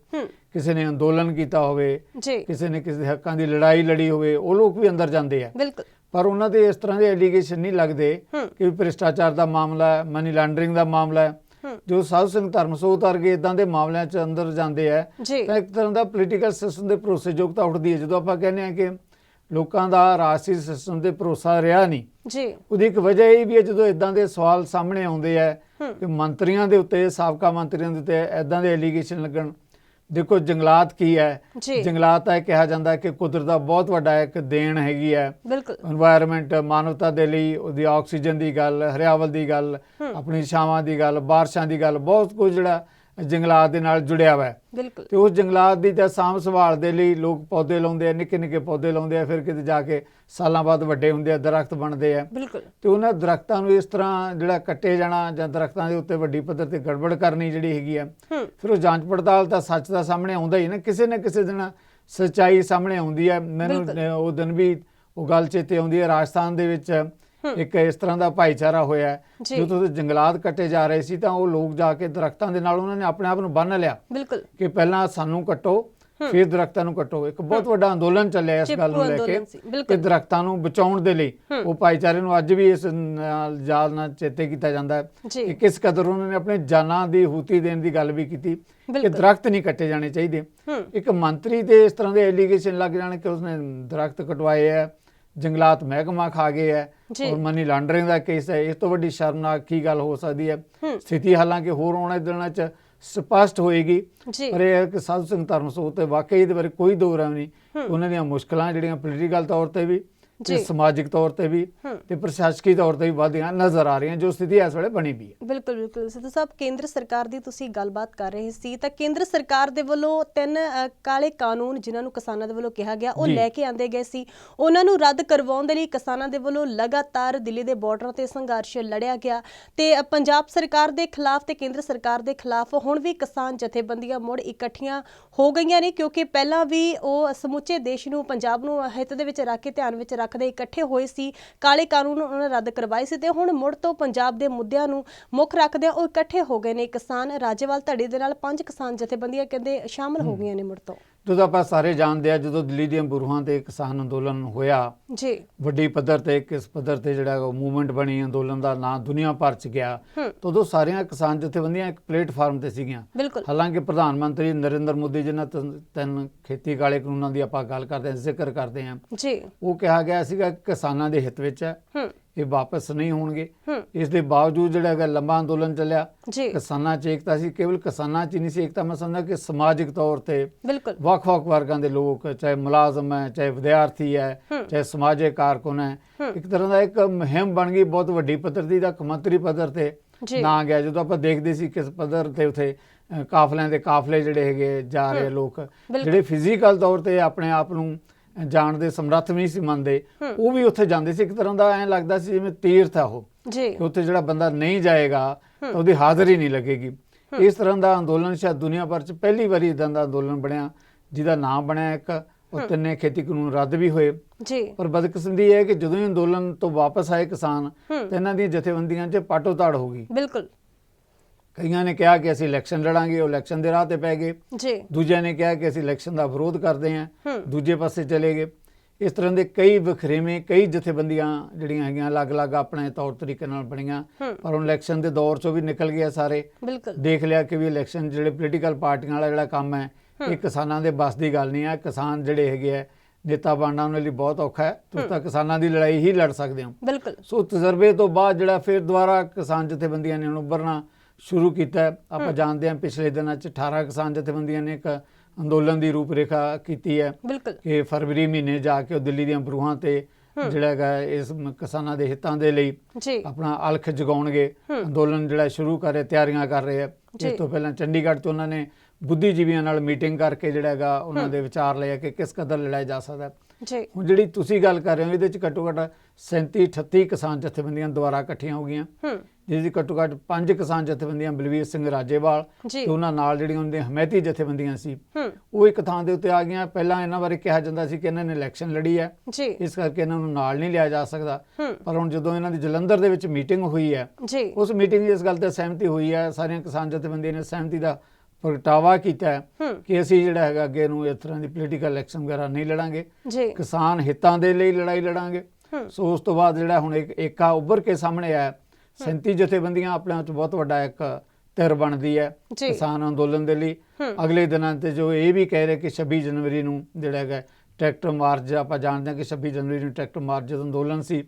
ਕਿਸੇ ਨੇ ਅੰਦੋਲਨ ਕੀਤਾ ਹੋਵੇ ਕਿਸੇ ਨੇ ਕਿਸੇ ਦੇ ਹੱਕਾਂ ਦੀ ਲੜਾਈ ਲੜੀ ਹੋਵੇ ਉਹ ਲੋਕ ਵੀ ਅੰਦਰ ਜਾਂਦੇ ਆ। ਬਿਲਕੁਲ। ਪਰ ਉਹਨਾਂ ਦੇ ਇਸ ਤਰ੍ਹਾਂ ਦੇ ਐਲੀਗੇਸ਼ਨ ਨਹੀਂ ਲੱਗਦੇ ਕਿ ਭ੍ਰਿਸ਼ਟਾਚਾਰ ਦਾ ਮਾਮਲਾ ਹੈ ਮਨੀ ਲਾਂਡਰਿੰਗ ਦਾ ਮਾਮਲਾ ਹੈ। ਜੋ ਸਾਧੂ ਸਿੰਘ ਧਰਮਸੋਤ ਵਰਗੇ ਇਦਾਂ ਦੇ ਮਾਮਲਿਆਂ 'ਚ ਅੰਦਰ ਜਾਂਦੇ ਆ ਤਾਂ ਇੱਕ ਤਰ੍ਹਾਂ ਦਾ ਪੋਲੀਟੀਕਲ ਸਿਸਟਮ ਦੇ ਭਰੋਸੇਯੋਗਤਾ ਉੱਠਦੀ ਹੈ। ਜਦੋਂ ਆਪਾਂ ਕਹਿੰਦੇ ਹਾਂ ਕਿ ਲੋਕਾਂ ਦਾ ਰਾਜਸੀ ਸਿਸਟਮ ਤੇ ਭਰੋਸਾ ਰਿਹਾ ਨਹੀਂ ਜੀ। ਉਹਦੀ ਇੱਕ ਵਜ੍ਹਾ ਇਹ ਵੀ ਹੈ ਜਦੋਂ ਇਦਾਂ ਦੇ ਸਵਾਲ ਸਾਹਮਣੇ ਆਉਂਦੇ ਆ ਕਿ ਮੰਤਰੀਆਂ ਦੇ ਉੱਤੇ ਸਾਬਕਾ ਮੰਤਰੀਆਂ ਦੇ ਉੱਤੇ ਇਦਾਂ ਦੇ ਐਲੀਗੇਸ਼ਨ ਲੱਗਣ। ਦੇਖੋ ਜੰਗਲਾਤ ਕੀ ਹੈ? ਜੰਗਲਾਤ ਹੈ ਕਿਹਾ ਜਾਂਦਾ ਹੈ ਕਿ ਕੁਦਰਤ ਦਾ ਬਹੁਤ ਵੱਡਾ ਇੱਕ ਦੇਣ ਹੈਗੀ ਹੈ। ਬਿਲਕੁਲ। এনवायरमेंट ਮਾਨਵਤਾ ਦੇ ਲਈ ਉਹਦੀ ਆਕਸੀਜਨ ਦੀ ਗੱਲ ਹਰਿਆਵਲ ਦੀ ਗੱਲ ਆਪਣੀ ਛਾਵਾਂ ਦੀ ਗੱਲ ਬਾਰਿਸ਼ਾਂ ਦੀ ਗੱਲ ਬਹੁਤ ਕੁਝ ਜਿਹੜਾ ਜੰਗਲਾਤ ਦੇ ਨਾਲ ਜੁੜਿਆ ਹੋਇਆ ਹੈ। ਬਿਲਕੁਲ। ਤੇ ਉਸ ਜੰਗਲਾਤ ਦੀ ਤਾਂ ਸਾਂਭ ਸੰਭਾਲ ਦੇ ਲਈ ਲੋਕ ਪੌਦੇ ਲਾਉਂਦੇ ਆ ਨਿੱਕੇ ਨਿੱਕੇ ਪੌਦੇ ਲਾਉਂਦੇ ਆ ਫਿਰ ਕਿਤੇ ਜਾ ਕੇ ਸਾਲਾਂ ਬਾਅਦ ਵੱਡੇ ਹੁੰਦੇ ਆ ਦਰਖਤ ਬਣਦੇ ਆ। ਬਿਲਕੁਲ। ਤੇ ਉਹਨਾਂ ਦਰਖਤਾਂ ਨੂੰ ਇਸ ਤਰ੍ਹਾਂ ਜਿਹੜਾ ਕੱਟੇ ਜਾਣਾ ਜਾਂ ਦਰਖਤਾਂ ਦੇ ਉੱਤੇ ਵੱਡੀ ਪੱਧਰ ਤੇ ਗੜਬੜ ਕਰਨੀ ਜਿਹੜੀ ਹੈਗੀ ਆ ਹੂੰ। ਫਿਰ ਉਹ ਜਾਂਚ ਪੜਤਾਲ ਤਾਂ ਸੱਚ ਦਾ ਸਾਹਮਣੇ ਆਉਂਦਾ ਹੀ ਨਾ ਕਿਸੇ ਨਾ ਕਿਸੇ ਦਿਨ ਸੱਚਾਈ ਸਾਹਮਣੇ ਆਉਂਦੀ ਹੈ ਮੈਨੂੰ ਉਹ ਦਿਨ ਵੀ ਉਹ ਗੱਲ ਚੇਤੇ ਆਉਂਦੀ ਹੈ ਰਾਜਸਥਾਨ ਦੇ ਵਿੱਚ। ਇੱਕ ਇਸ ਤਰ੍ਹਾਂ ਦਾ ਭਾਈਚਾਰਾ ਹੋਇਆ ਹੈ। ਜਦੋਂ ਜੰਗਲਾਤ ਕੱਟੇ ਜਾ ਰਹੇ ਸੀ ਤਾਂ ਉਹ ਲੋਕ ਜਾ ਕੇ ਦਰਖਤਾਂ ਦੇ ਨਾਲ ਉਹਨਾਂ ਨੇ ਆਪਣੇ ਆਪ ਨੂੰ ਬੰਨ੍ਹ ਲਿਆ। ਬਿਲਕੁਲ। ਕਿ ਪਹਿਲਾਂ ਸਾਨੂੰ ਕੱਟੋ ਫਿਰ ਦਰਖਤਾਂ ਨੂੰ ਕੱਟੋ। ਇੱਕ ਬਹੁਤ ਵੱਡਾ ਅੰਦੋਲਨ ਚੱਲਿਆ ਇਸ ਗੱਲ ਨੂੰ ਲੈ ਕੇ ਕਿ। ਦਰਖਤਾਂ ਨੂੰ ਬਚਾਉਣ ਦੇ ਲਈ। ਉਹ ਭਾਈਚਾਰੇ ਨੂੰ ਅੱਜ ਵੀ ਇਸ ਯਾਦ ਨਾਲ ਚੇਤੇ ਕੀਤਾ ਜਾਂਦਾ ਹੈ। ਕਿ ਕਿਸ ਕਦਰ ਉਹਨਾਂ ਨੇ ਆਪਣੇ ਜਾਨਾਂ ਦੀ ਹੂਤੀ ਦੇਣ ਦੀ ਗੱਲ ਵੀ ਕੀਤੀ ਕਿ। ਦਰਖਤ ਨਹੀਂ ਕੱਟੇ ਜਾਣੇ ਚਾਹੀਦੇ। ਇੱਕ ਮੰਤਰੀ ਤੇ ਇਸ ਤਰ੍ਹਾਂ ਦੇ ਐਲੀਗੇਸ਼ਨ ਲੱਗ ਜਾਣ ਕਿ ਉਸਨੇ ਦਰਖਤ ਕਟਵਾਏ ਹੈ। ਜੰਗਲਾਤ ਮਹਿਕਮਾ ਖਾ ਗਏ ਹੈ। ਔਰ ਮਨੀ ਲਾਂਡਰਿੰਗ ਦਾ ਕੇਸ ਹੈ। ਇਸ ਤੋਂ ਵੱਡੀ ਸ਼ਰਮਨਾਕ ਕੀ ਗੱਲ ਹੋ ਸਕਦੀ ਹੈ? ਸਥਿਤੀ ਹਾਲਾਂਕਿ ਹੋਰ ਆਉਣੇ ਦਿਨਾਂ 'ਚ ਸਪਸ਼ਟ ਹੋਏਗੀ। ਪਰ ਇਹ ਹੈ ਕਿ ਸਾਧੂ ਸਿੰਘ ਧਰਮਸੋਤ ਤੇ ਵਾਕਈ ਇਹਦੇ ਬਾਰੇ ਕੋਈ ਦੋ ਰਾਏ ਨਹੀਂ। ਉਹਨਾਂ ਦੀਆਂ ਮੁਸ਼ਕਲਾਂ ਜਿਹੜੀਆਂ ਪੋਲੀਟੀਕਲ ਤੌਰ ਤੇ ਵੀ ਤੇ ਜੀ। ਸਮਾਜਿਕ ਤੌਰ ਤੇ ਵੀ ਤੇ ਪ੍ਰਸ਼ਾਸਕੀ ਤੌਰ ਤੇ ਵੀ ਵਧਦੀਆਂ ਨਜ਼ਰ ਆ ਰਹੀਆਂ ਜੋ ਸਥਿਤੀ ਇਸ ਵੇਲੇ ਬਣੀ ਵੀ ਹੈ ਬਿਲਕੁਲ ਬਿਲਕੁਲ ਸਿੱਧੂ ਸਾਹਿਬ ਕੇਂਦਰ ਸਰਕਾਰ ਦੀ ਤੁਸੀਂ ਗੱਲਬਾਤ ਕਰ ਰਹੇ ਸੀ ਤਾਂ ਕੇਂਦਰ ਸਰਕਾਰ ਦੇ ਵੱਲੋਂ ਤਿੰਨ ਕਾਲੇ ਕਾਨੂੰਨ ਜਿਨ੍ਹਾਂ ਨੂੰ ਕਿਸਾਨਾਂ ਦੇ ਵੱਲੋਂ ਕਿਹਾ ਗਿਆ ਉਹ। ਲੈ ਕੇ ਆਂਦੇ ਗਏ ਸੀ ਉਹਨਾਂ ਨੂੰ ਰੱਦ ਕਰਵਾਉਣ ਦੇ ਲਈ ਕਿਸਾਨਾਂ ਦੇ ਵੱਲੋਂ ਲਗਾਤਾਰ ਦਿੱਲੀ ਦੇ ਬਾਰਡਰਾਂ ਤੇ ਸੰਘਰਸ਼ ਲੜਿਆ ਗਿਆ ਤੇ ਪੰਜਾਬ ਸਰਕਾਰ ਦੇ ਖਿਲਾਫ ਤੇ ਕੇਂਦਰ ਸਰਕਾਰ ਦੇ ਖਿਲਾਫ ਹੁਣ ਵੀ ਕਿਸਾਨ ਜਥੇਬੰਦੀਆਂ ਮੁੜ ਇਕੱਠੀਆਂ ਹੋ ਗਈਆਂ ਨੇ ਕਿਉਂਕਿ ਪਹਿਲਾਂ ਵੀ ਉਹ ਸਮੁੱਚੇ ਦੇਸ਼ ਨੂੰ ਪੰਜਾਬ ਨੂੰ ਹਿੱਤ ਦੇ ਵਿੱਚ ਰੱਖ ਕੇ ਧਿਆਨ ਵਿੱਚ ਰੱਖਦੇ ਇਕੱਠੇ ਹੋਏ ਸੀ। ਕਾਲੇ ਕਾਨੂੰਨ ਉਹਨਾਂ ਰੱਦ ਕਰਵਾਏ ਸੀ ਤੇ ਹੁਣ ਮੁੜ ਤੋਂ ਪੰਜਾਬ ਦੇ ਮੁੱਦਿਆਂ ਨੂੰ ਮੁੱਖ ਰੱਖਦੇ ਉਹ ਇਕੱਠੇ ਹੋ ਗਏ ਨੇ। ਕਿਸਾਨ ਰਾਜੇਵਾਲ ਧੜੀ ਦੇ ਨਾਲ ਪੰਜ ਕਿਸਾਨ ਜਥੇਬੰਦੀਆਂ ਕਹਿੰਦੇ ਸ਼ਾਮਲ ਹੋ। ਗਈਆਂ ਨੇ ਮੁੜ ਤੋਂ। ਜਦੋਂ ਆਪਾਂ ਸਾਰੇ ਜਾਣਦੇ ਆ ਜਦੋਂ ਦਿੱਲੀ ਦੀਆਂ ਬੁਰਹਾਂ ਤੇ ਕਿਸਾਨ ਅੰਦੋਲਨ ਹੋਇਆ ਜੀ। ਵੱਡੀ ਪੱਧਰ ਤੇ ਕਿਸ ਪੱਧਰ ਤੇ ਜਿਹੜਾ ਉਹ ਮੂਵਮੈਂਟ ਬਣੀ ਅੰਦੋਲਨ ਦਾ ਨਾਂ ਦੁਨੀਆ ਭਰ ਚ ਗਿਆ ਹੂੰ। ਤਾਂ ਉਦੋਂ ਸਾਰੀਆਂ ਕਿਸਾਨ ਜਥੇਬੰਦੀਆਂ ਇੱਕ ਪਲੇਟਫਾਰਮ ਤੇ ਸੀਗੀਆਂ। ਹਾਲਾਂਕਿ ਪ੍ਰਧਾਨ ਮੰਤਰੀ ਨਰਿੰਦਰ ਮੋਦੀ ਜਿਨ੍ਹਾਂ ਤਿੰਨ- ਤਿੰਨ ਖੇਤੀ ਕਾਲੇ ਕਾਨੂੰਨਾਂ ਦੀ ਆਪਾਂ ਗੱਲ ਕਰਦੇ ਹਾਂ ਜ਼ਿਕਰ ਕਰਦੇ ਹਾਂ। ਜੀ। ਉਹ ਕਿਹਾ ਗਿਆ ਸੀਗਾ ਕਿਸਾਨਾਂ ਦੇ ਹਿੱਤ ਵਿੱਚ ਹੂੰ। ਇਹ ਵਾਪਸ ਨਹੀਂ ਹੋਣਗੇ ਇਸ ਦੇ ਬਾਵਜੂਦ ਜਿਹੜਾ ਹੈਗਾ ਲੰਬਾ ਅੰਦੋਲਨ ਚੱਲਿਆ ਕਿਸਾਨਾਂ 'ਚ ਏਕਤਾ ਸੀ ਕੇਵਲ ਕਿਸਾਨਾਂ 'ਚ ਨਹੀਂ ਸੀ ਏਕਤਾ ਮੈਂ ਸਮਝਦਾ ਕਿ ਸਮਾਜਿਕ ਤੌਰ ਤੇ ਵੱਖ-ਵੱਖ ਵਰਗਾਂ ਦੇ ਲੋਕ ਚਾਹੇ ਮੁਲਾਜ਼ਮ ਹੈ ਚਾਹੇ ਵਿਦਿਆਰਥੀ ਹੈ। ਚਾਹੇ ਸਮਾਜਿਕ ਕਾਰਕੁਨ ਹੈ। ਇੱਕ ਤਰ੍ਹਾਂ ਦਾ ਇੱਕ ਮੁਹਿੰਮ ਬਣ ਗਈ ਬਹੁਤ ਵੱਡੀ ਪੱਧਰ ਦੀ ਦਾ ਮੰਤਰੀ ਪੱਧਰ ਤੇ ਨਾ ਗਿਆ ਜਦੋਂ ਆਪਾਂ ਦੇਖਦੇ ਸੀ ਕਿਸ ਪੱਧਰ ਤੇ ਉਥੇ ਕਾਫਲਿਆਂ ਦੇ ਕਾਫਲੇ ਜਿਹੜੇ ਹੈਗੇ ਜਾ ਰਹੇ। ਲੋਕ। ਜਿਹੜੇ ਫਿਜ਼ੀਕਲ ਤੌਰ ਤੇ ਆਪਣੇ ਆਪ ਨੂੰ ਜਾਣ ਦੇ ਸਮਰੱਥ ਵੀ ਨਹੀਂ ਸੀ ਮੰਨਦੇ। ਉਹ ਵੀ ਉੱਥੇ ਜਾਂਦੇ ਸੀ। ਇੱਕ ਤਰ੍ਹਾਂ ਦਾ ਐਂ ਲੱਗਦਾ ਸੀ ਜਿਵੇਂ ਤੀਰਥ ਆ ਉਹ। ਜੀ। ਕਿ ਉੱਥੇ ਜਿਹੜਾ ਬੰਦਾ ਨਹੀਂ ਜਾਏਗਾ ਤਾਂ ਉਹਦੀ ਹਾਜ਼ਰੀ ਨਹੀਂ ਲੱਗੇਗੀ। ਇਸ ਤਰ੍ਹਾਂ ਦਾ ਅੰਦੋਲਨ ਸ਼ਾਇਦ ਦੁਨੀਆ ਭਰ 'ਚ ਪਹਿਲੀ ਵਾਰੀ ਇਦਾਂ ਦਾ ਅੰਦੋਲਨ ਬਣਿਆ ਜਿਹਦਾ ਨਾਮ ਬਣਿਆ ਇੱਕ। ਉਹ ਤਿੰਨੇ ਖੇਤੀ ਕਾਨੂੰਨ ਰੱਦ ਵੀ ਹੋਏ। ਜੀ। ਪਰ ਬਦਕਿਸਮਤੀ ਇਹ ਹੈ ਕਿ ਜਦੋਂ ਹੀ ਅੰਦੋਲਨ ਤੋਂ ਵਾਪਸ ਆਏ ਕਿਸਾਨ ਤੇ ਇਹਨਾਂ ਦੀਆਂ ਜਥੇਬੰਦੀਆਂ 'ਚ ਪਾਟੋ ਤਾੜ ਹੋ ਗਈ। ਬਿਲਕੁਲ। ਕਈਆਂ ਨੇ ਕਿਹਾ ਕਿ ਅਸੀਂ ਇਲੈਕਸ਼ਨ ਲੜਾਂਗੇ ਉਹ ਇਲੈਕਸ਼ਨ ਦੇ ਰਾਹ ਤੇ ਪੈ ਗਏ। ਜੀ। ਦੂਜਿਆਂ ਨੇ ਕਿਹਾ ਕਿ ਅਸੀਂ ਇਲੈਕਸ਼ਨ ਦਾ ਵਿਰੋਧ ਕਰਦੇ ਹਾਂ ਦੂਜੇ ਪਾਸੇ ਚਲੇ ਗਏ। ਇਸ ਤਰ੍ਹਾਂ ਦੇ ਕਈ ਵਖਰੇਵੇਂ ਕਈ ਜਥੇਬੰਦੀਆਂ ਜਿਹੜੀਆਂ ਹੈਗੀਆਂ ਅਲੱਗ-ਅਲੱਗ ਆਪਣੇ ਤੌਰ ਤਰੀਕੇ ਨਾਲ ਬਣੀਆਂ। ਪਰ ਹੁਣ ਇਲੈਕਸ਼ਨ ਦੇ ਦੌਰ 'ਚੋਂ ਵੀ ਨਿਕਲ ਗਿਆ ਸਾਰੇ। ਬਿਲਕੁਲ। ਦੇਖ ਲਿਆ ਕਿ ਵੀ ਇਲੈਕਸ਼ਨ ਜਿਹੜੇ ਪੋਲੀਟੀਕਲ ਪਾਰਟੀਆਂ ਵਾਲਾ ਜਿਹੜਾ ਕੰਮ ਹੈ ਇਹ ਕਿਸਾਨਾਂ ਦੇ ਬਸ ਦੀ ਗੱਲ ਨਹੀਂ ਹੈ। ਕਿਸਾਨ ਜਿਹੜੇ ਹੈਗੇ ਆ ਨੇਤਾ ਬਣਨਾ ਉਹਨਾਂ ਲਈ ਬਹੁਤ ਔਖਾ ਹੈ। ਤੁਸੀਂ ਤਾਂ ਕਿਸਾਨਾਂ ਦੀ ਲੜਾਈ ਹੀ ਲੜ ਸਕਦੇ ਹੋ। ਬਿਲਕੁਲ। ਸੋ ਤਜਰਬੇ ਤੋਂ ਬਾਅਦ ਜਿਹੜਾ ਫਿਰ ਦੁਬਾਰਾ ਕਿਸਾਨ ਜਥੇਬੰਦੀਆਂ ਨੇ ਹੁਣ ਉੱਭਰਨਾ ਸ਼ੁਰੂ ਕੀਤਾ। ਆਪਾਂ ਜਾਣਦੇ ਹਾਂ ਪਿਛਲੇ ਦਿਨਾਂ 'ਚ 18 ਕਿਸਾਨ ਜਥੇਬੰਦੀਆਂ ਨੇ ਇੱਕ ਅੰਦੋਲਨ ਦੀ ਰੂਪਰੇਖਾ ਕੀਤੀ ਹੈ ਕਿ ਫਰਵਰੀ ਮਹੀਨੇ ਜਾ ਕੇ ਉਹ ਦਿੱਲੀ ਦੀਆਂ ਬਰੂਹਾਂ ਤੇ ਜਿਹੜਾ ਹੈਗਾ ਇਸ ਕਿਸਾਨਾਂ ਦੇ ਹਿੱਤਾਂ ਦੇ ਲਈ ਆਪਣਾ ਅਲਖ ਜਗਾਉਣਗੇ। ਅੰਦੋਲਨ ਜਿਹੜਾ ਸ਼ੁਰੂ ਕਰ ਰਹੇ ਤਿਆਰੀਆਂ ਕਰ ਰਹੇ ਆ। ਇਸ ਤੋਂ ਪਹਿਲਾਂ ਚੰਡੀਗੜ੍ਹ ਤੋਂ ਉਹਨਾਂ ਨੇ ਬੁੱਧੀਜੀਵੀਆਂ ਨਾਲ ਮੀਟਿੰਗ ਕਰਕੇ ਜਿਹੜਾ ਹੈਗਾ ਉਹਨਾਂ ਦੇ ਵਿਚਾਰ ਲਏ ਕਿ ਕਿਸ ਕਦਰ ਲੜਾਇਆ ਜਾ ਸਕਦਾ। ਜੀ। ਹੁਣ ਜਿਹੜੀ ਤੁਸੀਂ ਗੱਲ ਕਰ ਰਹੇ ਹੋ ਇਹਦੇ ਚ ਘੱਟੋ ਘੱਟ 37 38 ਕਿਸਾਨ ਜਥੇਬੰਦੀਆਂ ਦੁਆਰਾ ਇਕੱਠੀਆਂ ਹੋ ਗਈਆਂ। ਹੂੰ। ਜਿਸ ਦੀ ਘੱਟੋ ਘੱਟ ਪੰਜ ਕਿਸਾਨ ਜਥੇਬੰਦੀਆਂ ਬਲਵੀਰ ਸਿੰਘ ਰਾਜੇਵਾਲ ਤੇ ਉਹਨਾਂ ਨਾਲ ਜਿਹੜੀਆਂ ਉਹਨਾਂ ਦੀਆਂ ਹਮਾਇਤੀ ਜਥੇਬੰਦੀਆਂ ਸੀ। ਉਹ ਇੱਕ ਥਾਂ ਦੇ ਉੱਤੇ ਆ ਗਈਆਂ। ਪਹਿਲਾਂ ਇਹਨਾਂ ਬਾਰੇ ਕਿਹਾ ਜਾਂਦਾ ਸੀ ਕਿ ਇਹਨਾਂ ਨੇ ਇਲੈਕਸ਼ਨ ਲੜੀ ਹੈ। ਇਸ ਕਰਕੇ ਇਹਨਾਂ ਨੂੰ ਨਾਲ ਨਹੀਂ ਲਿਆ ਜਾ ਸਕਦਾ। ਪਰ ਹੁਣ ਜਦੋਂ ਇਹਨਾਂ ਦੀ ਜਲੰਧਰ ਦੇ ਵਿੱਚ ਮੀਟਿੰਗ ਹੋਈ ਹੈ ਉਸ ਮੀਟਿੰਗ 'ਚ ਇਸ ਗੱਲ ਤੇ ਸਹਿਮਤੀ ਹੋਈ ਹੈ। ਸਾਰੀਆਂ ਕਿਸਾਨ ਜਥੇਬੰਦੀਆਂ ਨੇ ਸਹਿਮਤੀ ਦਾ ਪ੍ਰਗਟਾਵਾ ਕੀਤਾ ਹੈ ਕਿ ਅਸੀਂ ਜਿਹੜਾ ਹੈਗਾ ਅੱਗੇ ਨੂੰ ਇਸ ਤਰ੍ਹਾਂ ਦੀ ਪੋਲੀਟੀਕਲ ਇਲੈਕਸ਼ਨ ਵਗੈਰਾ ਨਹੀਂ ਲੜਾਂਗੇ। ਕਿਸਾਨ ਹਿੱਤਾਂ ਦੇ ਲਈ ਲੜਾਈ ਲੜਾਂਗੇ। ਸੋ ਉਸ ਤੋਂ ਬਾਅਦ ਜਿਹੜਾ ਹੁਣ ਇੱਕ ਏਕਾ ਉੱਭਰ ਕੇ ਸਾਹਮਣੇ ਆਇਆ 37 ਜਥੇਬੰਦੀਆਂ ਆਪਣੇ ਆਪ 'ਚ ਬਹੁਤ ਵੱਡਾ ਇੱਕ ਧਿਰ ਬਣਦੀ ਹੈ ਕਿਸਾਨ ਅੰਦੋਲਨ ਦੇ ਲਈ। ਅਗਲੇ ਦਿਨਾਂ ਤੇ ਜੋ ਇਹ ਵੀ ਕਹਿ ਰਹੇ ਕਿ 26 ਜਨਵਰੀ ਨੂੰ ਜਿਹੜਾ ਹੈਗਾ ਟਰੈਕਟਰ ਮਾਰਚ ਆਪਾਂ ਜਾਣਦੇ ਹਾਂ ਕਿ 26 ਜਨਵਰੀ ਨੂੰ ਟਰੈਕਟਰ ਮਾਰਚ ਜਦੋਂ ਅੰਦੋਲਨ ਸੀ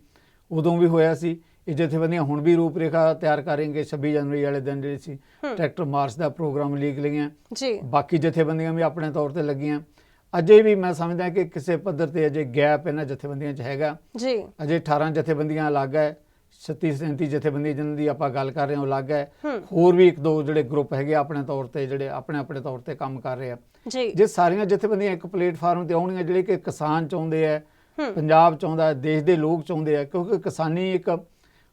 ਉਦੋਂ ਵੀ ਹੋਇਆ ਸੀ। ਇਹ ਜਥੇਬੰਦੀਆਂ ਹੁਣ ਵੀ ਰੂਪਰੇਖਾ ਤਿਆਰ ਕਰਾਂਗੇ 26 ਜਨਵਰੀ ਵਾਲੇ ਦਿਨ ਜਿਹੜੀ ਸੀ। ਟਰੈਕਟਰ ਮਾਰਚ ਦਾ ਪ੍ਰੋਗਰਾਮ ਲੀਕ ਲਈਆਂ। ਜੀ। ਬਾਕੀ ਜਥੇਬੰਦੀਆਂ ਵੀ ਆਪਣੇ ਤੌਰ ਤੇ ਲੱਗੀਆਂ। ਅਜੇ ਵੀ ਮੈਂ ਸਮਝਦਾ ਕਿ ਕਿਸੇ ਪੱਧਰ ਤੇ ਅਜੇ ਗੈਪ ਇਹਨਾਂ ਜਥੇਬੰਦੀਆਂ 'ਚ ਹੈਗਾ। ਜੀ। ਅਜੇ 18 ਜਥੇਬੰਦੀਆਂ ਅਲੱਗ ਹੈ। 36 37 ਜਥੇਬੰਦੀ ਜਿਨ੍ਹਾਂ ਦੀ ਆਪਾਂ ਗੱਲ ਕਰ ਰਹੇ ਹਾਂ ਉਹ ਅਲੱਗ ਹੈ। ਹੋਰ ਵੀ ਇੱਕ ਦੋ ਜਿਹੜੇ ਗਰੁੱਪ ਹੈਗੇ ਆ ਆਪਣੇ ਤੌਰ ਤੇ ਜਿਹੜੇ ਆਪਣੇ ਆਪਣੇ ਤੌਰ ਤੇ ਕੰਮ ਕਰ ਰਹੇ ਆ। ਜੀ। ਜੇ ਸਾਰੀਆਂ ਜਥੇਬੰਦੀਆਂ ਇੱਕ ਪਲੇਟਫਾਰਮ ਤੇ ਆਉਣਗੀਆਂ ਜਿਹੜੇ ਕਿ ਕਿਸਾਨ ਚਾਹੁੰਦੇ ਆ ਪੰਜਾਬ ਚਾਹੁੰਦਾ ਹੈ, ਦੇਸ਼ ਦੇ ਲੋਕ ਚਾਹੁੰਦੇ ਆ ਕਿਉਂਕਿ ਕਿਸਾਨੀ ਇੱਕ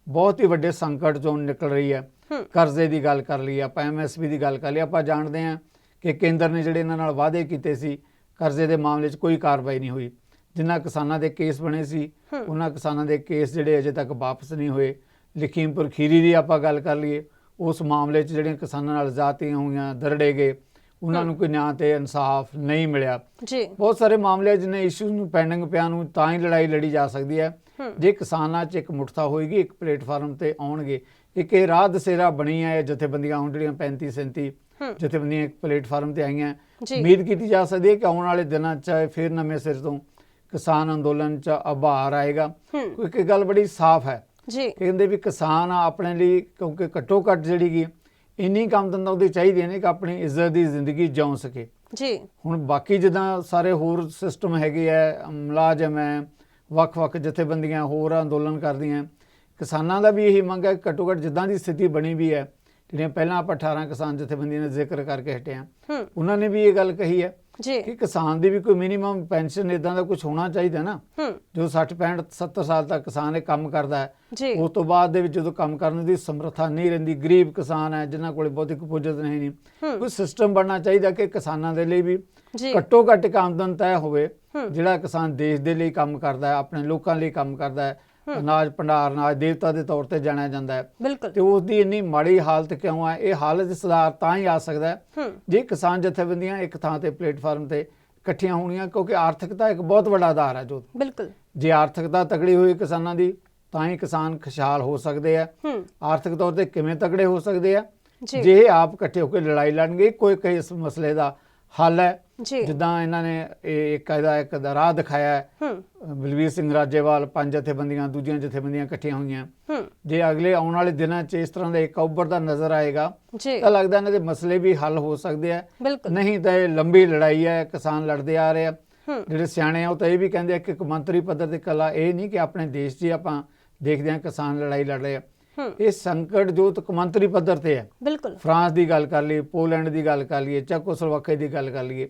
ਬਹੁਤ ਹੀ ਵੱਡੇ ਸੰਕਟ ਚੋਂ ਨਿਕਲ ਰਹੀ ਹੈ। ਕਰਜ਼ੇ ਦੀ ਗੱਲ ਕਰ ਲਈ ਆਪਾਂ ਐਮਐਸਪੀ ਦੀ ਗੱਲ ਕਰ ਲਈ ਆਪਾਂ ਜਾਣਦੇ ਹਾਂ ਕਿ ਕੇਂਦਰ ਨੇ ਜਿਹੜੇ ਇਹਨਾਂ ਨਾਲ ਵਾਅਦੇ ਕੀਤੇ ਸੀ ਕਰਜ਼ੇ ਦੇ ਮਾਮਲੇ 'ਚ ਕੋਈ ਕਾਰਵਾਈ ਨਹੀਂ ਹੋਈ। ਜਿਨ੍ਹਾਂ ਕਿਸਾਨਾਂ ਦੇ ਕੇਸ ਬਣੇ ਸੀ। ਉਹਨਾਂ ਕਿਸਾਨਾਂ ਦੇ ਕੇਸ ਜਿਹੜੇ ਅਜੇ ਤੱਕ ਵਾਪਸ ਨਹੀਂ ਹੋਏ। ਲਖੀਮਪੁਰ ਖੀਰੀ ਦੀ ਆਪਾਂ ਗੱਲ ਕਰ ਲਈਏ ਉਸ ਮਾਮਲੇ 'ਚ ਜਿਹੜੀਆਂ ਕਿਸਾਨਾਂ ਨਾਲ ਜ਼ਾਤੀਆਂ ਹੋਈਆਂ ਦਰੜੇ ਗਏ ਉਹਨਾਂ ਨੂੰ ਕੋਈ ਨਿਆਂ ਤੇ ਇਨਸਾਫ ਨਹੀਂ ਮਿਲਿਆ। ਜੀ। ਬਹੁਤ ਸਾਰੇ ਮਾਮਲੇ ਜਿਹਨੇ ਇਸ਼ੂਜ਼ ਨੂੰ ਪੈਂਡਿੰਗ ਪਿਆ ਨੂੰ ਤਾਂ ਹੀ ਲੜਾਈ ਲੜੀ ਜਾ ਸਕਦੀ ਹੈ। ਜੇ ਕਿਸਾਨਾਂ 'ਚ ਇੱਕ ਮੁਠਤਾ ਹੋਏਗੀ ਇੱਕ ਪਲੇਟਫਾਰਮ ਤੇ ਆਉਣਗੇ ਇੱਕ ਇਹ ਰਾਹ ਦਸੇਰਾ ਬਣੀ ਹੈ ਜਥੇਬੰਦੀਆਂ ਹੁਣ ਜਿਹੜੀਆਂ 35 37 ਹੂੰ। ਜਥੇਬੰਦੀਆਂ ਇੱਕ ਪਲੇਟਫਾਰਮ ਤੇ ਆਈਆਂ। ਉਮੀਦ ਕੀਤੀ ਜਾ ਸਕਦੀ ਹੈ ਕਿ ਆਉਣ ਵਾਲੇ ਦਿਨਾਂ 'ਚ ਫਿਰ ਨਵੇਂ ਸਿਰ ਤੋਂ ਕਿਸਾਨ ਅੰਦੋਲਨ 'ਚ ਉਭਾਰ ਆਏਗਾ। ਕਿਉਂਕਿ ਗੱਲ ਬੜੀ ਸਾਫ਼ ਹੈ ਜੀ। ਕਹਿੰਦੇ ਵੀ ਕਿਸਾਨ ਆਪਣੇ ਲਈ ਕਿਉਂਕਿ ਘੱਟੋ ਘੱਟ ਜਿਹੜੀ ਗੀ ਇੰਨੀ ਕਮਦਨ ਉਹਦੀ ਚਾਹੀਦੀ ਨੇ ਕਿ ਆਪਣੀ ਇੱਜ਼ਤ ਦੀ ਜ਼ਿੰਦਗੀ ਜਿਉ ਸਕੇ। ਜੀ। ਹੁਣ ਬਾਕੀ ਜਿੱਦਾਂ ਸਾਰੇ ਹੋਰ ਸਿਸਟਮ ਹੈਗੇ ਆ ਮੁਲਾਜ਼ਮ ਹੈ ਵੱਖ-ਵੱਖ ਜਥੇਬੰਦੀਆਂ ਹੋਰ ਅੰਦੋਲਨ ਕਰਦੀਆਂ। ਕਿਸਾਨਾਂ ਦਾ ਵੀ ਇਹੀ ਮੰਗ ਹੈ ਕਿ ਘੱਟੋ ਘੱਟ ਜਿੱਦਾਂ ਦੀ ਸਥਿਤੀ ਬਣੀ ਵੀ ਹੈ ਜਿਹੜੀਆਂ ਪਹਿਲਾਂ ਆਪਾਂ 18 ਕਿਸਾਨ ਜਥੇਬੰਦੀਆਂ ਨੇ ਜ਼ਿਕਰ ਕਰਕੇ ਹਟੇ ਹਾਂ ਹੂੰ। ਉਹਨਾਂ ਨੇ ਵੀ ਇਹ ਗੱਲ ਕਹੀ ਹੈ। ਜੀ। ਕਿ ਕਿਸਾਨ ਦੀ ਵੀ ਕੋਈ ਮਿਨੀਮਮ ਪੈਨਸ਼ਨ ਇਦਾਂ ਦਾ ਕੁਝ ਹੋਣਾ ਚਾਹੀਦਾ ਨਾ। ਜੋ 60 65 70 ਸਾਲ ਤੱਕ ਕਿਸਾਨ ਇਹ ਕੰਮ ਕਰਦਾ ਹੈ। ਉਸ ਤੋਂ ਬਾਅਦ ਦੇ ਵਿੱਚ ਜਦੋਂ ਕੰਮ ਕਰਨ ਦੀ ਸਮਰੱਥਾ ਨਹੀਂ ਰਹਿੰਦੀ ਗਰੀਬ ਕਿਸਾਨ ਹੈ ਜਿਨ੍ਹਾਂ ਕੋਲੇ ਬਹੁਤੀ ਕੁਪੁੱਜਤ ਨਹੀਂ ਨਹੀਂ ਕੋਈ ਸਿਸਟਮ ਬਣਨਾ ਚਾਹੀਦਾ ਕਿ ਕਿਸਾਨਾਂ ਦੇ ਲਈ ਵੀ ਘੱਟੋ ਘੱਟ ਆਮਦਨ ਤੈਅ ਹੋਵੇ ਜਿਹੜਾ ਕਿਸਾਨ ਦੇਸ਼ ਦੇ ਲਈ ਕੰਮ ਕਰਦਾ ਹੈ ਆਪਣੇ ਲੋਕਾਂ ਲਈ ਕੰਮ ਕਰਦਾ ਹੈ ਅਨਾਜ ਭੰਡਾਰ ਅਨਾਜ ਦੇਵਤਾ ਦੇ ਤੌਰ ਤੇ ਜਾਣਿਆ ਜਾਂਦਾ ਹੈ। ਤੇ ਉਸ ਦੀ ਇੰਨੀ ਮਾੜੀ ਹਾਲਤ ਕਿਉਂ ਹੈ? ਇਹ ਹਾਲਤ ਸੁਧਾਰ ਤਾਂ ਹੀ ਆ ਸਕਦਾ ਹੈ ਜੇ ਕਿਸਾਨ ਜਥੇਬੰਦੀਆਂ ਇੱਕ ਥਾਂ ਤੇ ਪਲੇਟਫਾਰਮ ਤੇ ਇਕੱਠੀਆਂ ਹੋਣੀਆਂ ਕਿਉਂਕਿ ਆਰਥਿਕਤਾ ਇੱਕ ਬਹੁਤ ਵੱਡਾ ਆਧਾਰ ਹੈ ਜੋ ਬਿਲਕੁਲ। ਜੇ ਆਰਥਿਕਤਾ ਤਕੜੀ ਹੋਈ ਕਿਸਾਨਾਂ ਦੀ ਤਾਂ ਹੀ ਕਿਸਾਨ ਖੁਸ਼ਹਾਲ ਹੋ ਸਕਦੇ ਆ। ਆਰਥਿਕ ਤੌਰ ਤੇ ਕਿਵੇਂ ਤਕੜੇ ਹੋ ਸਕਦੇ ਆ? ਜੀ। ਆਪ ਇਕੱਠੇ ਹੋ ਕੇ ਲੜਾਈ ਲੜਨਗੇ ਕੋਈ ਕੋਈ ਇਸ ਮਸਲੇ ਦਾ ਹੱਲ ਹੈ। ਜੀ। ਜਿੱਦਾਂ ਇਹਨਾਂ ਨੇ ਇਹ ਇੱਕ ਇਹਦਾ ਇੱਕ ਦਾ ਰਾਹ ਦਿਖਾਇਆ ਹੈ। ਬਲਵੀਰ ਸਿੰਘ ਰਾਜੇਵਾਲ ਪੰਜ ਜਥੇਬੰਦੀਆਂ ਦੂਜੀਆਂ ਜਥੇਬੰਦੀਆਂ ਇਕੱਠੀਆਂ ਹੋਈਆਂ। ਜੇ ਅਗਲੇ ਆਉਣ ਵਾਲੇ ਦਿਨਾਂ 'ਚ ਇਸ ਤਰ੍ਹਾਂ ਦਾ ਇੱਕ ਉੱਭਰਦਾ ਨਜ਼ਰ ਆਏਗਾ ਜੀ। ਤਾਂ ਲੱਗਦਾ ਇਹਨਾਂ ਦੇ ਮਸਲੇ ਵੀ ਹੱਲ ਹੋ ਸਕਦੇ ਆ। ਨਹੀਂ ਤਾਂ ਇਹ ਲੰਬੀ ਲੜਾਈ ਹੈ ਕਿਸਾਨ ਲੜਦੇ ਆ ਰਹੇ ਆ। ਜਿਹੜੇ ਸਿਆਣੇ ਆ ਉਹ ਤਾਂ ਇਹ ਵੀ ਕਹਿੰਦੇ ਆ ਕਿ ਇੱਕ ਮੰਤਰੀ ਪੱਧਰ ਤੇ ਕੱਲਾ ਇਹ ਨਹੀਂ ਕਿ ਆਪਣੇ ਦੇਸ਼ 'ਚ ਆਪਾਂ ਦੇਖਦੇ ਆ ਕਿਸਾਨ ਲੜਾਈ ਲੜ ਰਹੇ ਆ। ਇਹ ਸੰਕਟ ਜੋ ਤੱਕ ਮੰਤਰੀ ਪੱਧਰ ਤੇ ਹੈ। ਬਿਲਕੁਲ। ਫਰਾਂਸ ਦੀ ਗੱਲ ਕਰ ਲਈਏ ਪੋਲੈਂਡ ਦੀ ਗੱਲ ਕਰ ਲਈਏ ਚੈਕੋਸਲੋਵਾਕੀਆ ਦੀ ਗੱਲ ਕਰ ਲਈਏ।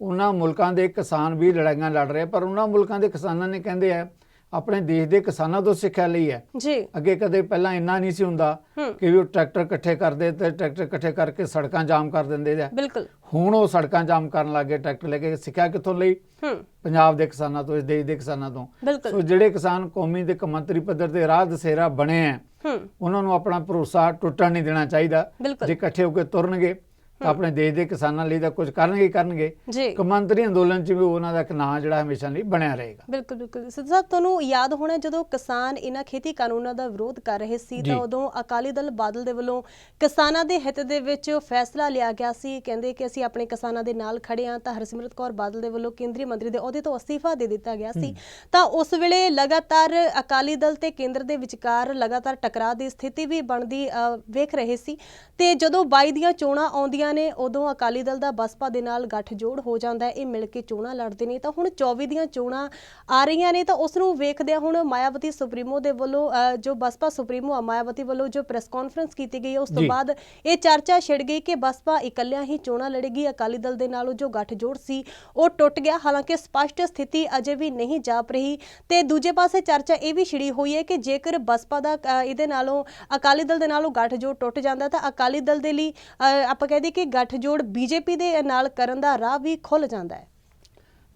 ਉਹਨਾਂ ਮੁਲਕਾਂ ਦੇ ਕਿਸਾਨ ਵੀ ਲੜਾਈਆਂ ਲੜ ਰਹੇ ਪਰ ਉਹਨਾਂ ਮੁਲਕਾਂ ਦੇ ਕਿਸਾਨਾਂ ਨੇ ਕਹਿੰਦੇ ਆ ਆਪਣੇ ਦੇਸ਼ ਦੇ ਕਿਸਾਨਾਂ ਤੋਂ ਸਿੱਖਿਆ ਲਈ ਹੈ। ਜੀ। ਅੱਗੇ ਕਦੇ ਪਹਿਲਾਂ ਇੰਨਾ ਨਹੀਂ ਸੀ ਹੁੰਦਾ ਕਿ ਵੀ ਉਹ ਟਰੈਕਟਰ ਇਕੱਠੇ ਕਰਦੇ ਤੇ ਟਰੈਕਟਰ ਇਕੱਠੇ ਕਰਕੇ ਸੜਕਾਂ ਜਾਮ ਕਰ ਦਿੰਦੇ ਆ। ਬਿਲਕੁਲ। ਹੁਣ ਉਹ ਸੜਕਾਂ ਜਾਮ ਕਰਨ ਲੱਗੇ ਟਰੈਕਟਰ ਲੈ ਕੇ ਸਿੱਖਿਆ ਕਿੱਥੋਂ ਲਈ? ਹੂੰ। ਪੰਜਾਬ ਦੇ ਕਿਸਾਨਾਂ ਤੋਂ ਇਸ ਦੇਸ਼ ਦੇ ਕਿਸਾਨਾਂ ਤੋਂ। ਸੋ ਜਿਹੜੇ ਕਿਸਾਨ ਕੌਮੀ ਤੇ ਕਮੰਤਰੀ ਪੱਧਰ ਤੇ ਰਾਹ ਦਸੇਰਾ ਬਣੇ ਆ ਹੂੰ। ਉਹਨਾਂ ਨੂੰ ਆਪਣਾ ਭਰੋਸਾ ਟੁੱਟਣ ਨਹੀਂ ਦੇਣਾ ਚਾਹੀਦਾ। ਜੇ ਇਕੱਠੇ ਹੋ ਕੇ ਤੁਰਨਗੇ ਤਾਂ ਆਪਣੇ ਦੇਸ਼ ਦੇ ਕਿਸਾਨਾਂ ਲਈ ਤਾਂ ਕੁਝ ਕਰਨਗੇ ਹੀ ਕਰਨਗੇ। ਕਮੰਤਰੀ ਅੰਦੋਲਨ 'ਚ ਵੀ ਉਹਨਾਂ ਦਾ ਇੱਕ ਨਾਂ ਜਿਹੜਾ ਹਮੇਸ਼ਾ ਲਈ ਬਣਿਆ ਰਹੇਗਾ। ਬਿਲਕੁਲ ਬਿਲਕੁਲ। ਸਿੱਧੂ ਸਾਹਿਬ ਤੁਹਾਨੂੰ ਯਾਦ ਹੋਣਾ ਜਦੋਂ ਕਿਸਾਨ ਇਹਨਾਂ ਖੇਤੀ ਕਾਨੂੰਨਾਂ ਦਾ ਵਿਰੋਧ ਕਰ ਰਹੇ ਸੀ। ਤਾਂ ਉਦੋਂ ਅਕਾਲੀ ਦਲ ਬਾਦਲ ਦੇ ਵੱਲੋਂ ਕਿਸਾਨਾਂ ਦੇ ਹਿੱਤ ਦੇ ਵਿੱਚ ਫੈਸਲਾ ਲਿਆ ਗਿਆ ਸੀ। ਕਹਿੰਦੇ ਕਿ ਅਸੀਂ ਆਪਣੇ ਕਿਸਾਨਾਂ ਦੇ ਨਾਲ ਖੜੇ ਹਾਂ ਤਾਂ ਹਰਸਿਮਰਤ ਕੌਰ ਬਾਦਲ ਦੇ ਵੱਲੋਂ ਕੇਂਦਰੀ ਮੰਤਰੀ ਦੇ ਅਹੁਦੇ ਤੋਂ ਅਸਤੀਫਾ ਦੇ ਦਿੱਤਾ ਗਿਆ ਸੀ। ਤਾਂ ਉਸ ਵੇਲੇ ਲਗਾਤਾਰ ਅਕਾਲੀ ਦਲ ਤੇ ਕੇਂਦਰ ਦੇ ਵਿਚਕਾਰ ਲਗਾਤਾਰ ਟਕਰਾਅ ਦੀ ਸਥਿਤੀ ਵੀ ਬਣਦੀ ਵੇਖ ਰਹੇ ਸੀ। ਤੇ ਜਦੋਂ 22 ਦੀਆਂ ਚੋਣਾਂ ਆਉਂਦੀਆਂ ਹੁੰਦੀਆਂ ਨੇ ਉਦੋਂ ਅਕਾਲੀ ਦਲ ਦਾ ਬਸਪਾ ਦੇ ਨਾਲ ਗੱਠਜੋੜ ਹੋ ਜਾਂਦਾ ਹੈ ਇਹ ਮਿਲ ਕੇ ਚੋਣਾਂ ਲੜਦੇ ਨੇ। ਤਾਂ ਹੁਣ 24 ਦੀਆਂ ਚੋਣਾਂ ਆ ਰਹੀਆਂ ਨੇ ਤਾਂ ਉਸ ਨੂੰ ਵੇਖਦਿਆਂ ਹੁਣ ਮਾਇਆਵਤੀ ਸੁਪਰੀਮੋ ਦੇ ਵੱਲੋਂ ਅ, ਜੋ ਬਸਪਾ ਸੁਪਰੀਮੋ ਆ ਮਾਇਆਵਤੀ ਵੱਲੋਂ ਜੋ ਪ੍ਰੈਸ ਕਾਨਫਰੰਸ ਕੀਤੀ ਗਈ ਹੈ ਉਸ ਤੋਂ ਜੀ। ਬਾਅਦ ਇਹ ਚਰਚਾ ਛਿੜ ਗਈ ਕਿ ਬਸਪਾ ਇਕੱਲਿਆਂ ਹੀ ਚੋਣਾਂ ਲੜੇਗੀ। ਅਕਾਲੀ ਦਲ ਦੇ ਨਾਲੋਂ ਜੋ ਗੱਠਜੋੜ ਸੀ ਉਹ ਟੁੱਟ ਗਿਆ। ਹਾਲਾਂਕਿ ਸਪਸ਼ਟ ਸਥਿਤੀ ਅਜੇ ਵੀ ਨਹੀਂ ਜਾਪ ਰਹੀ। ਤੇ ਦੂਜੇ ਪਾਸੇ ਚਰਚਾ ਇਹ ਵੀ ਛਿੜੀ ਹੋਈ ਹੈ ਕਿ ਜੇਕਰ ਬਸਪਾ ਦਾ ਅ, ਇਹਦੇ ਨਾਲੋਂ ਅਕਾਲੀ ਦਲ ਦੇ ਨਾਲੋਂ ਗੱਠਜੋੜ ਟੁੱਟ ਜਾਂਦਾ ਤਾਂ ਅਕਾਲੀ ਦਲ ਦੇ ਲਈ ਅ, ਆਪਾਂ ਕਹਦੇ ਕਿ ਗੱਠਜੋੜ ਬੀਜੇਪੀ ਦੇ ਨਾਲ ਕਰਨ ਦਾ ਰਾਹ ਵੀ ਖੁੱਲ ਜਾਂਦਾ ਹੈ।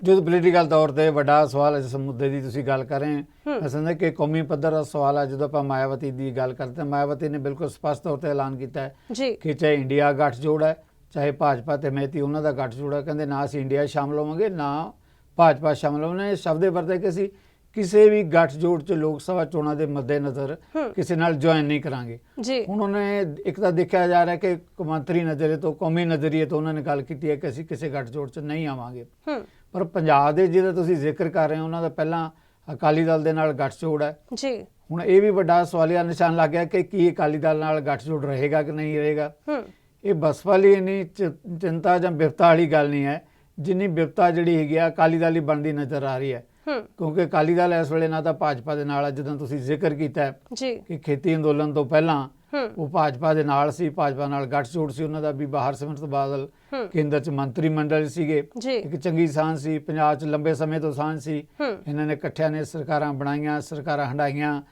ਜਦੋਂ ਪੋਲੀਟੀਕਲ ਤੌਰ ਤੇ ਵੱਡਾ ਸਵਾਲ ਜਿਸ ਮੁੱਦੇ ਦੀ ਤੁਸੀਂ ਗੱਲ ਕਰ ਰਹੇ ਹੋ ਮੈਂ ਸਮਝਦਾ ਕਿ ਕੌਮੀ ਪੱਧਰ ਦਾ ਸਵਾਲ ਹੈ ਜਦੋਂ ਆਪਾਂ ਮਾਇਆਵਤੀ ਦੀ ਗੱਲ ਕਰਦੇ ਹਾਂ ਮਾਇਆਵਤੀ ਨੇ ਬਿਲਕੁਲ ਸਪਸ਼ਟ ਤੌਰ ਤੇ ਐਲਾਨ ਕੀਤਾ ਹੈ ਕਿ ਚਾਹੇ ਇੰਡੀਆ ਗੱਠਜੋੜ ਹੈ ਚਾਹੇ ਭਾਜਪਾ ਤੇ ਮਹਿਤੀ ਉਹਨਾਂ ਦਾ ਗੱਠਜੋੜ ਹੈ। ਕਹਿੰਦੇ ਨਾ ਅਸੀਂ ਇੰਡੀਆ ਸ਼ਾਮਲ ਹੋਵਾਂਗੇ ਨਾ ਭਾਜਪਾ ਸ਼ਾਮਲ ਹੋਣਾ ਇਹ ਸ਼ਬਦ ਵਰਤੇ ਕਿ ਅਸੀਂ ਕਿਸੇ ਵੀ ਗੱਠਜੋੜ 'ਚ ਲੋਕ ਸਭਾ ਚੋਣਾਂ ਦੇ ਮੱਦੇਨਜ਼ਰ ਹੂੰ। ਕਿਸੇ ਨਾਲ ਜੁਆਇਨ ਨਹੀਂ ਕਰਾਂਗੇ। ਹੁਣ ਉਹਨੇ ਇੱਕ ਤਾਂ ਦੇਖਿਆ ਜਾ ਰਿਹਾ ਕਿ ਕੌਮਾਂਤਰੀ ਨਜ਼ਰੀਏ ਤੋਂ ਕੌਮੀ ਨਜ਼ਰੀਏ ਤੋਂ ਉਹਨਾਂ ਨੇ ਗੱਲ ਕੀਤੀ ਹੈ ਕਿ ਅਸੀਂ ਕਿਸੇ ਗੱਠਜੋੜ 'ਚ ਨਹੀਂ ਆਵਾਂਗੇ। ਪਰ ਪੰਜਾਬ ਦੇ ਜਿਹਦਾ ਤੁਸੀਂ ਜ਼ਿਕਰ ਕਰ ਰਹੇ ਹੋ ਉਹਨਾਂ ਦਾ ਪਹਿਲਾਂ ਅਕਾਲੀ ਦਲ ਦੇ ਨਾਲ ਗੱਠਜੋੜ ਹੈ। ਜੀ। ਹੁਣ ਇਹ ਵੀ ਵੱਡਾ ਸਵਾਲੀਆ ਨਿਸ਼ਾਨ ਲੱਗ ਗਿਆ ਕਿ ਕੀ ਅਕਾਲੀ ਦਲ ਨਾਲ ਗੱਠਜੋੜ ਰਹੇਗਾ ਕਿ ਨਹੀਂ ਰਹੇਗਾ। ਇਹ ਬਸਪਾ ਲਈ ਇੰਨੀ ਚਿੰਤਾ ਜਾਂ ਬਿਪਤਾ ਵਾਲੀ ਗੱਲ ਨਹੀਂ ਹੈ। ਜਿੰਨੀ ਬਿਪਤਾ ਜਿਹੜੀ ਹੈਗੀ ਆ ਅਕਾਲੀ ਦਲ ਹੀ ਬਣਦੀ ਨਜ਼ਰ ਆ ਰਹੀ ਹੂੰ। ਕਿਉਂਕਿ ਅਕਾਲੀ ਦਲ ਇਸ ਵੇਲੇ ਨਾ ਤਾਂ ਭਾਜਪਾ ਦੇ ਨਾਲ ਜਦੋਂ ਤੁਸੀਂ ਜ਼ਿਕਰ ਕੀਤਾ ਜੀ। ਕਿ ਖੇਤੀ ਅੰਦੋਲਨ ਤੋਂ ਪਹਿਲਾਂ ਉਹ ਭਾਜਪਾ ਦੇ ਨਾਲ ਸੀ ਭਾਜਪਾ ਨਾਲ ਗੱਠਜੋੜ ਸੀ ਉਹਨਾਂ ਦਾ ਵੀ ਬਾਹਰ ਸਿਮਰਤ ਬਾਦਲ ਕੇਂਦਰ ਚ ਮੰਤਰੀ ਮੰਡਲ ਸੀਗੇ। ਇੱਕ ਚੰਗੀ ਸਾਂਝ ਸੀ ਪੰਜਾਬ ਚ ਲੰਬੇ ਸਮੇਂ ਤੋਂ ਸਾਂਝ ਸੀ। ਇਹਨਾਂ ਨੇ ਇਕੱਠਿਆਂ ਨੇ ਸਰਕਾਰਾਂ ਬਣਾਈਆਂ ਸਰਕਾਰਾਂ ਹੰਡਾਈਆਂ।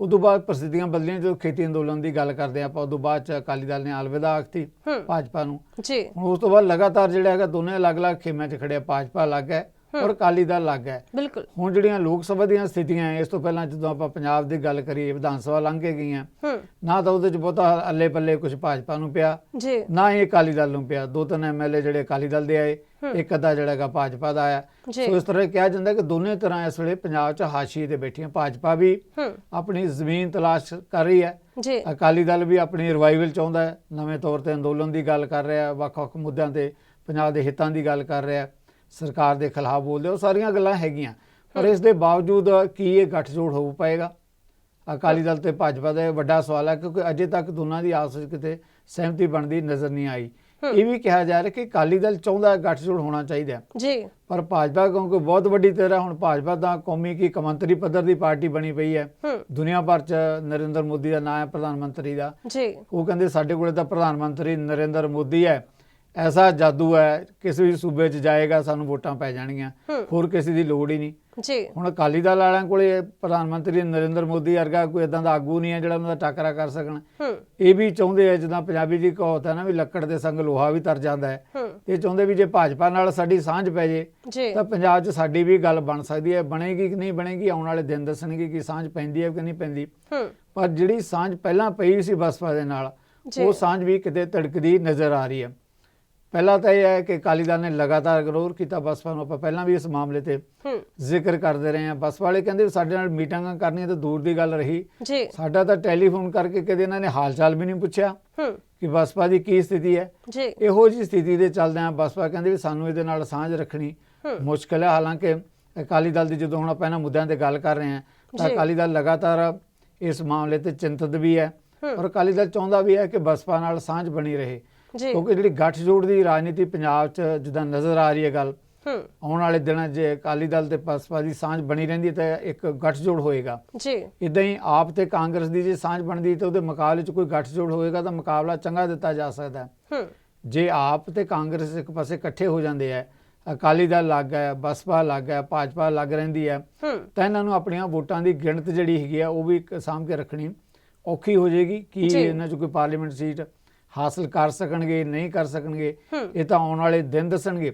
ਉਦੋਂ ਬਾਅਦ ਪ੍ਰਸਿੱਧੀਆਂ ਬਦਲੀਆਂ ਜਦੋਂ ਖੇਤੀ ਅੰਦੋਲਨ ਦੀ ਗੱਲ ਕਰਦੇ ਆਪਾਂ ਉਦੋਂ ਬਾਅਦ ਚ ਅਕਾਲੀ ਦਲ ਨੇ ਅਲਵਿਦਾ ਆਖਤੀ ਭਾਜਪਾ ਨੂੰ। ਜੀ। ਹੁਣ ਉਸ ਤੋਂ ਬਾਅਦ ਲਗਾਤਾਰ ਜਿਹੜਾ ਹੈਗਾ ਦੋਨੇ ਅਲੱਗ-ਅਲੱਗ ਖੇਮਿਆਂ 'ਚ ਖੜਿਆ ਭਾਜਪਾ ਅਲੱਗ ਹੈ। ਔਰ ਅਕਾਲੀ ਦਲ ਅਲੱਗ ਹੈ ਬਿਲਕੁਲ। ਹੁਣ ਜਿਹੜੀਆਂ ਲੋਕ ਸਭਾ ਦੀਆਂ ਸਥਿਤੀਆਂ ਇਸ ਤੋਂ ਪਹਿਲਾਂ ਜਦੋਂ ਆਪਾਂ ਪੰਜਾਬ ਦੀ ਗੱਲ ਕਰੀਏ ਵਿਧਾਨ ਸਭਾ ਲੰਘ ਕੇ ਗਈਆਂ। ਨਾ ਤਾਂ ਉਹਦੇ 'ਚ ਬਹੁਤਾ ਅੱਲੇ ਪੱਲੇ ਕੁਝ ਭਾਜਪਾ ਨੂੰ ਪਿਆ ਜੀ। ਨਾ ਹੀ ਅਕਾਲੀ ਦਲ ਨੂੰ ਪਿਆ। ਦੋ ਤਿੰਨ ਐਮਐਲਏ ਜਿਹੜੇ ਅਕਾਲੀ ਦਲ ਦੇ ਆਏ ਇੱਕ ਅੱਧਾ ਜਿਹੜਾ ਹੈਗਾ ਭਾਜਪਾ ਦਾ ਆਇਆ। ਸੋ ਇਸ ਤਰ੍ਹਾਂ ਕਿਹਾ ਜਾਂਦਾ ਕਿ ਦੋਨੇ ਤਰ੍ਹਾਂ ਇਸ ਵੇਲੇ ਪੰਜਾਬ 'ਚ ਹਾਸ਼ੀਏ ਤੇ ਬੈਠੀਆਂ। ਭਾਜਪਾ ਵੀ ਆਪਣੀ ਜ਼ਮੀਨ ਤਲਾਸ਼ ਕਰ ਰਹੀ ਹੈ। ਅਕਾਲੀ ਦਲ ਵੀ ਆਪਣੀ ਰਿਵਾਈਵਲ ਚਾਹੁੰਦਾ ਹੈ। ਨਵੇਂ ਤੌਰ ਤੇ ਅੰਦੋਲਨ ਦੀ ਗੱਲ ਕਰ ਰਿਹਾ ਵੱਖ-ਵੱਖ ਮੁੱਦਿਆਂ ਤੇ ਪੰਜਾਬ ਦੇ ਹਿੱਤਾਂ ਦੀ ਗੱਲ ਕਰ ਰਿਹਾ ਸਰਕਾਰ ਦੇ ਖਿਲਾਫ ਬੋਲਦੇ ਉਹ ਸਾਰੀਆਂ ਗੱਲਾਂ ਹੈਗੀਆਂ। ਪਰ ਇਸ ਦੇ ਬਾਵਜੂਦ ਕੀ ਇਹ ਗੱਠਜੋੜ ਹੋ ਪਾਏਗਾ? ਅਕਾਲੀ ਦਲ ਤੇ ਭਾਜਪਾ ਦਾ ਇਹ ਵੱਡਾ ਸਵਾਲ ਹੈ ਕਿਉਂਕਿ ਅਜੇ ਤੱਕ ਦੋਨਾਂ ਦੀ ਆਪਸ ਵਿੱਚ ਕਿਤੇ ਸਹਿਮਤੀ ਬਣਦੀ ਨਜ਼ਰ ਨਹੀਂ ਆਈ। ਇਹ ਵੀ ਕਿਹਾ ਜਾ ਰਿਹਾ ਕਿ ਅਕਾਲੀ ਦਲ ਚਾਹੁੰਦਾ ਹੈ ਗੱਠਜੋੜ ਹੋਣਾ ਚਾਹੀਦਾ ਹੈ। ਜੀ। ਪਰ ਭਾਜਪਾ ਕਿਉਂਕਿ ਬਹੁਤ ਵੱਡੀ ਤੇਰਾ ਹੁਣ ਭਾਜਪਾ ਤਾਂ ਕੌਮੀ ਕੀ ਕਮੰਤਰੀ ਪੱਧਰ ਦੀ ਪਾਰਟੀ ਬਣੀ ਪਈ ਹੈ। ਹੂੰ। ਦੁਨੀਆ ਭਰ ਚ ਨਰਿੰਦਰ ਮੋਦੀ ਦਾ ਨਾਮ ਹੈ ਪ੍ਰਧਾਨ ਮੰਤਰੀ ਦਾ। ਜੀ। ਉਹ ਕਹਿੰਦੇ ਸਾਡੇ ਕੋਲੇ ਤਾਂ ਪ੍ਰਧਾਨ ਮੰਤਰੀ ਨਰਿੰਦਰ ਮੋਦੀ ਹੈ। ਐਸਾ ਜਾਦੂ ਹੈ ਕਿਸੇ ਵੀ ਸੂਬੇ 'ਚ ਜਾਏਗਾ ਸਾਨੂੰ ਵੋਟਾਂ ਪੈ ਜਾਣਗੀਆਂ। ਹੋਰ ਕਿਸੇ ਦੀ ਲੋੜ ਹੀ ਨਹੀਂ। ਜੀ। ਹੁਣ ਅਕਾਲੀ ਦਲ ਵਾਲਿਆਂ ਕੋਲੇ ਪ੍ਰਧਾਨ ਮੰਤਰੀ ਨਰਿੰਦਰ ਮੋਦੀ ਵਰਗਾ ਕੋਈ ਇਦਾਂ ਦਾ ਆਗੂ ਨਹੀਂ ਹੈ ਜਿਹੜਾ ਉਹਨਾਂ ਦਾ ਟੱਕਰਾ ਕਰ ਸਕਣ। ਇਹ ਵੀ ਚਾਹੁੰਦੇ ਆ ਜਿੱਦਾਂ ਪੰਜਾਬੀ ਦੀ ਕਹਾਵਤ ਹੈ ਨਾ ਵੀ ਲੱਕੜ ਦੇ ਸੰਗ ਲੋਹਾ ਵੀ ਤਰ ਜਾਂਦਾ ਹੈ। ਇਹ ਚਾਹੁੰਦੇ ਵੀ ਜੇ ਭਾਜਪਾ ਨਾਲ ਸਾਡੀ ਸਾਂਝ ਪੈ ਜੇ ਤਾਂ ਪੰਜਾਬ 'ਚ ਸਾਡੀ ਵੀ ਗੱਲ ਬਣ ਸਕਦੀ ਹੈ। ਬਣੇਗੀ ਕਿ ਨਹੀਂ ਬਣੇਗੀ ਆਉਣ ਵਾਲੇ ਦਿਨ ਦੱਸਣਗੇ ਕਿ ਸਾਂਝ ਪੈਂਦੀ ਹੈ ਕਿ ਨਹੀਂ ਪੈਂਦੀ। ਪਰ ਜਿਹੜੀ ਸਾਂਝ ਪਹਿਲਾਂ ਪਈ ਸੀ ਬਸਪਾ ਦੇ ਨਾਲ। ਉਹ ਸਾਂਝ ਵੀ ਕਿਤੇ ਧੜਕਦੀ ਨਜ਼ਰ ਆ ਰਹੀ ਹੈ। ਪਹਿਲਾਂ ਤਾਂ ਇਹ ਹੈ ਕਿ ਅਕਾਲੀ ਦਲ ਨੇ ਲਗਾਤਾਰ ਗਰੋਰ ਕੀਤਾ ਬਸਪਾ ਨੂੰ ਆਪਾਂ ਪਹਿਲਾਂ ਵੀ ਇਸ ਮਾਮਲੇ ਤੇ ਜ਼ਿਕਰ ਕਰਦੇ ਰਹੇ ਹਾਂ। ਬਸਪਾ ਵਾਲੇ ਕਹਿੰਦੇ ਸਾਡੇ ਨਾਲ ਮੀਟਿੰਗਾਂ ਕਰਨੀਆਂ ਤਾਂ ਦੂਰ ਦੀ ਗੱਲ ਰਹੀ। ਸਾਡਾ ਤਾਂ ਟੈਲੀਫੋਨ ਕਰਕੇ ਕਦੇ ਇਹਨਾਂ ਨੇ ਹਾਲ ਚਾਲ ਵੀ ਨਹੀਂ ਪੁੱਛਿਆ ਕਿ ਬਸਪਾ ਦੀ ਕੀ ਸਥਿਤੀ ਹੈ। ਇਹੋ ਜੀ ਸਥਿਤੀ ਦੇ ਚੱਲਦਿਆਂ ਬਸਪਾ ਕਹਿੰਦੇ ਵੀ ਸਾਨੂੰ ਇਹਦੇ ਨਾਲ ਸਾਂਝ ਰੱਖਣੀ ਮੁਸ਼ਕਲ ਹੈ। ਹਾਲਾਂਕਿ ਅਕਾਲੀ ਦਲ ਦੀ ਜਦੋਂ ਹੁਣ ਆਪਾਂ ਇਹਨਾਂ ਮੁੱਦਿਆਂ ਤੇ ਗੱਲ ਕਰ ਰਹੇ ਹਾਂ ਤਾਂ। ਅਕਾਲੀ ਦਲ ਲਗਾਤਾਰ ਇਸ ਮਾਮਲੇ ਤੇ ਚਿੰਤਤ ਵੀ ਹੈ। ਔਰ ਅਕਾਲੀ ਦਲ ਚਾਹੁੰਦਾ ਵੀ ਹੈ ਕਿ ਬਸਪਾ ਨਾਲ ਸਾਂਝ ਬਣੀ ਰਹੇ। ਕਿਉਂਕਿ ਜਿਹੜੀ ਗੱਠਜੋੜ ਦੀ ਰਾਜਨੀਤੀ ਪੰਜਾਬ 'ਚ ਜਿੱਦਾਂ ਨਜ਼ਰ ਆ ਰਹੀ ਹੈ ਗੱਲ ਹੂੰ। ਆਉਣ ਵਾਲੇ ਦਿਨਾਂ 'ਚ ਅਕਾਲੀ ਦਲ ਤੇ ਬਸਪਾ ਦੀ ਸਾਂਝ ਬਣੀ ਰਹਿੰਦੀ ਤਾਂ ਇੱਕ ਗੱਠਜੋੜ ਹੋਏਗਾ। ਜੀ। ਇਦਾਂ ਹੀ ਆਪ ਤੇ ਕਾਂਗਰਸ ਦੀ ਜੇ ਸਾਂਝ ਬਣਦੀ ਤਾਂ ਉਹਦੇ ਮੁਕਾਬਲੇ 'ਚ ਕੋਈ ਗੱਠਜੋੜ ਹੋਏਗਾ ਤਾਂ ਮੁਕਾਬਲਾ ਚੰਗਾ ਦਿੱਤਾ ਜਾ ਸਕਦਾ ਹੈ। ਜੇ ਆਪ ਤੇ ਕਾਂਗਰਸ ਇੱਕ ਪਾਸੇ ਇਕੱਠੇ ਹੋ ਜਾਂਦੇ ਆ ਅਕਾਲੀ ਦਲ ਲੱਗ ਹੈ ਬਸਪਾ ਲੱਗ ਹੈ ਭਾਜਪਾ ਲੱਗ ਰਹਿੰਦੀ ਹੈ ਤਾਂ ਇਹਨਾਂ ਨੂੰ ਆਪਣੀਆਂ ਵੋਟਾਂ ਦੀ ਗਿਣਤ ਜਿਹੜੀ ਹੈਗੀ ਆ ਉਹ ਵੀ ਸਾਂਭ ਕੇ ਰੱਖਣੀ ਔਖੀ ਹੋ ਜਾਏਗੀ। ਕੀ। ਇਹਨਾਂ 'ਚ ਕੋਈ ਪਾਰਲੀਮੈਂਟ ਸੀਟ ਹਾਸਲ ਕਰ ਸਕਣਗੇ ਨਹੀਂ ਕਰ ਸਕਣਗੇ ਇਹ ਤਾਂ ਆਉਣ ਵਾਲੇ ਦਿਨ ਦੱਸਣਗੇ।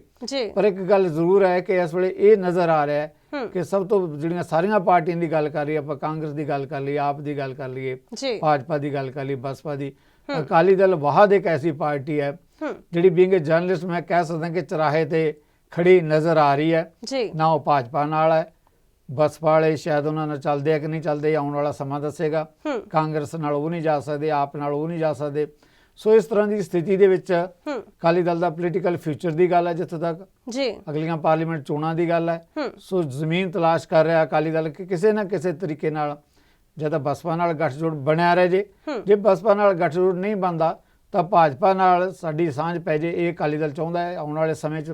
ਪਰ ਇੱਕ ਗੱਲ ਜ਼ਰੂਰ ਹੈ ਕਿ ਇਸ ਵੇਲੇ ਇਹ ਨਜ਼ਰ ਆ ਰਿਹਾ ਹੈ ਕਿ ਸਭ ਤੋਂ ਜਿਹੜੀਆਂ ਸਾਰੀਆਂ ਪਾਰਟੀਆਂ ਦੀ ਗੱਲ ਕਰ ਰਹੀ ਆਪਾਂ ਕਾਂਗਰਸ ਦੀ ਗੱਲ ਕਰ ਲਈ ਆਪ ਦੀ ਗੱਲ ਕਰ ਲਈਏ ਭਾਜਪਾ ਦੀ ਗੱਲ ਕਰ ਲਈ ਬਸਪਾ ਦੀ। ਅਕਾਲੀ ਦਲ ਵਾਹਦ ਇੱਕ ਐਸੀ ਪਾਰਟੀ ਹੈ ਜਿਹੜੀ ਬੀਇੰਗ ਅ ਜਰਨਲਿਸਟ ਮੈਂ ਕਹਿ ਸਕਦਾ ਕਿ ਚਰਾਹੇ ਤੇ ਖੜੀ ਨਜ਼ਰ ਆ ਰਹੀ ਹੈ। ਨਾ ਉਹ ਭਾਜਪਾ ਨਾਲ ਹੈ ਬਸਪਾ ਵਾਲੇ ਸ਼ਾਇਦ ਉਹਨਾਂ ਨਾਲ ਚੱਲਦੇ ਆ ਕਿ ਨਹੀਂ ਚੱਲਦੇ ਆਉਣ ਵਾਲਾ ਸਮਾਂ ਦੱਸੇਗਾ। ਕਾਂਗਰਸ ਨਾਲ ਉਹ ਨਹੀਂ ਜਾ ਸਕਦੇ ਆਪ ਨਾਲ ਉਹ ਨਹੀਂ ਜਾ ਸਕਦੇ। ਸੋ ਇਸ ਤਰ੍ਹਾਂ ਦੀ ਸਥਿਤੀ ਦੇ ਵਿੱਚ ਹੂੰ। ਅਕਾਲੀ ਦਲ ਦਾ ਪੋਲੀਟੀਕਲ ਫਿਊਚਰ ਦੀ ਗੱਲ ਹੈ ਜਿੱਥੇ ਤੱਕ ਜੀ। ਅਗਲੀਆਂ ਪਾਰਲੀਮੈਂਟ ਚੋਣਾਂ ਦੀ ਗੱਲ ਹੈ। ਸੋ ਜ਼ਮੀਨ ਤਲਾਸ਼ ਕਰ ਰਿਹਾ ਅਕਾਲੀ ਦਲ ਕਿ ਕਿਸੇ ਨਾ ਕਿਸੇ ਤਰੀਕੇ ਨਾਲ ਜਾਂ ਤਾਂ ਬਸਪਾ ਨਾਲ ਗੱਠਜੋੜ ਬਣਿਆ ਰਹੇ ਜੇ। ਜੇ ਬਸਪਾ ਨਾਲ ਗੱਠਜੋੜ ਨਹੀਂ ਬਣਦਾ ਤਾਂ ਭਾਜਪਾ ਨਾਲ ਸਾਡੀ ਸਾਂਝ ਪੈ ਜੇ ਇਹ ਅਕਾਲੀ ਦਲ ਚਾਹੁੰਦਾ ਹੈ ਆਉਣ ਵਾਲੇ ਸਮੇਂ 'ਚ।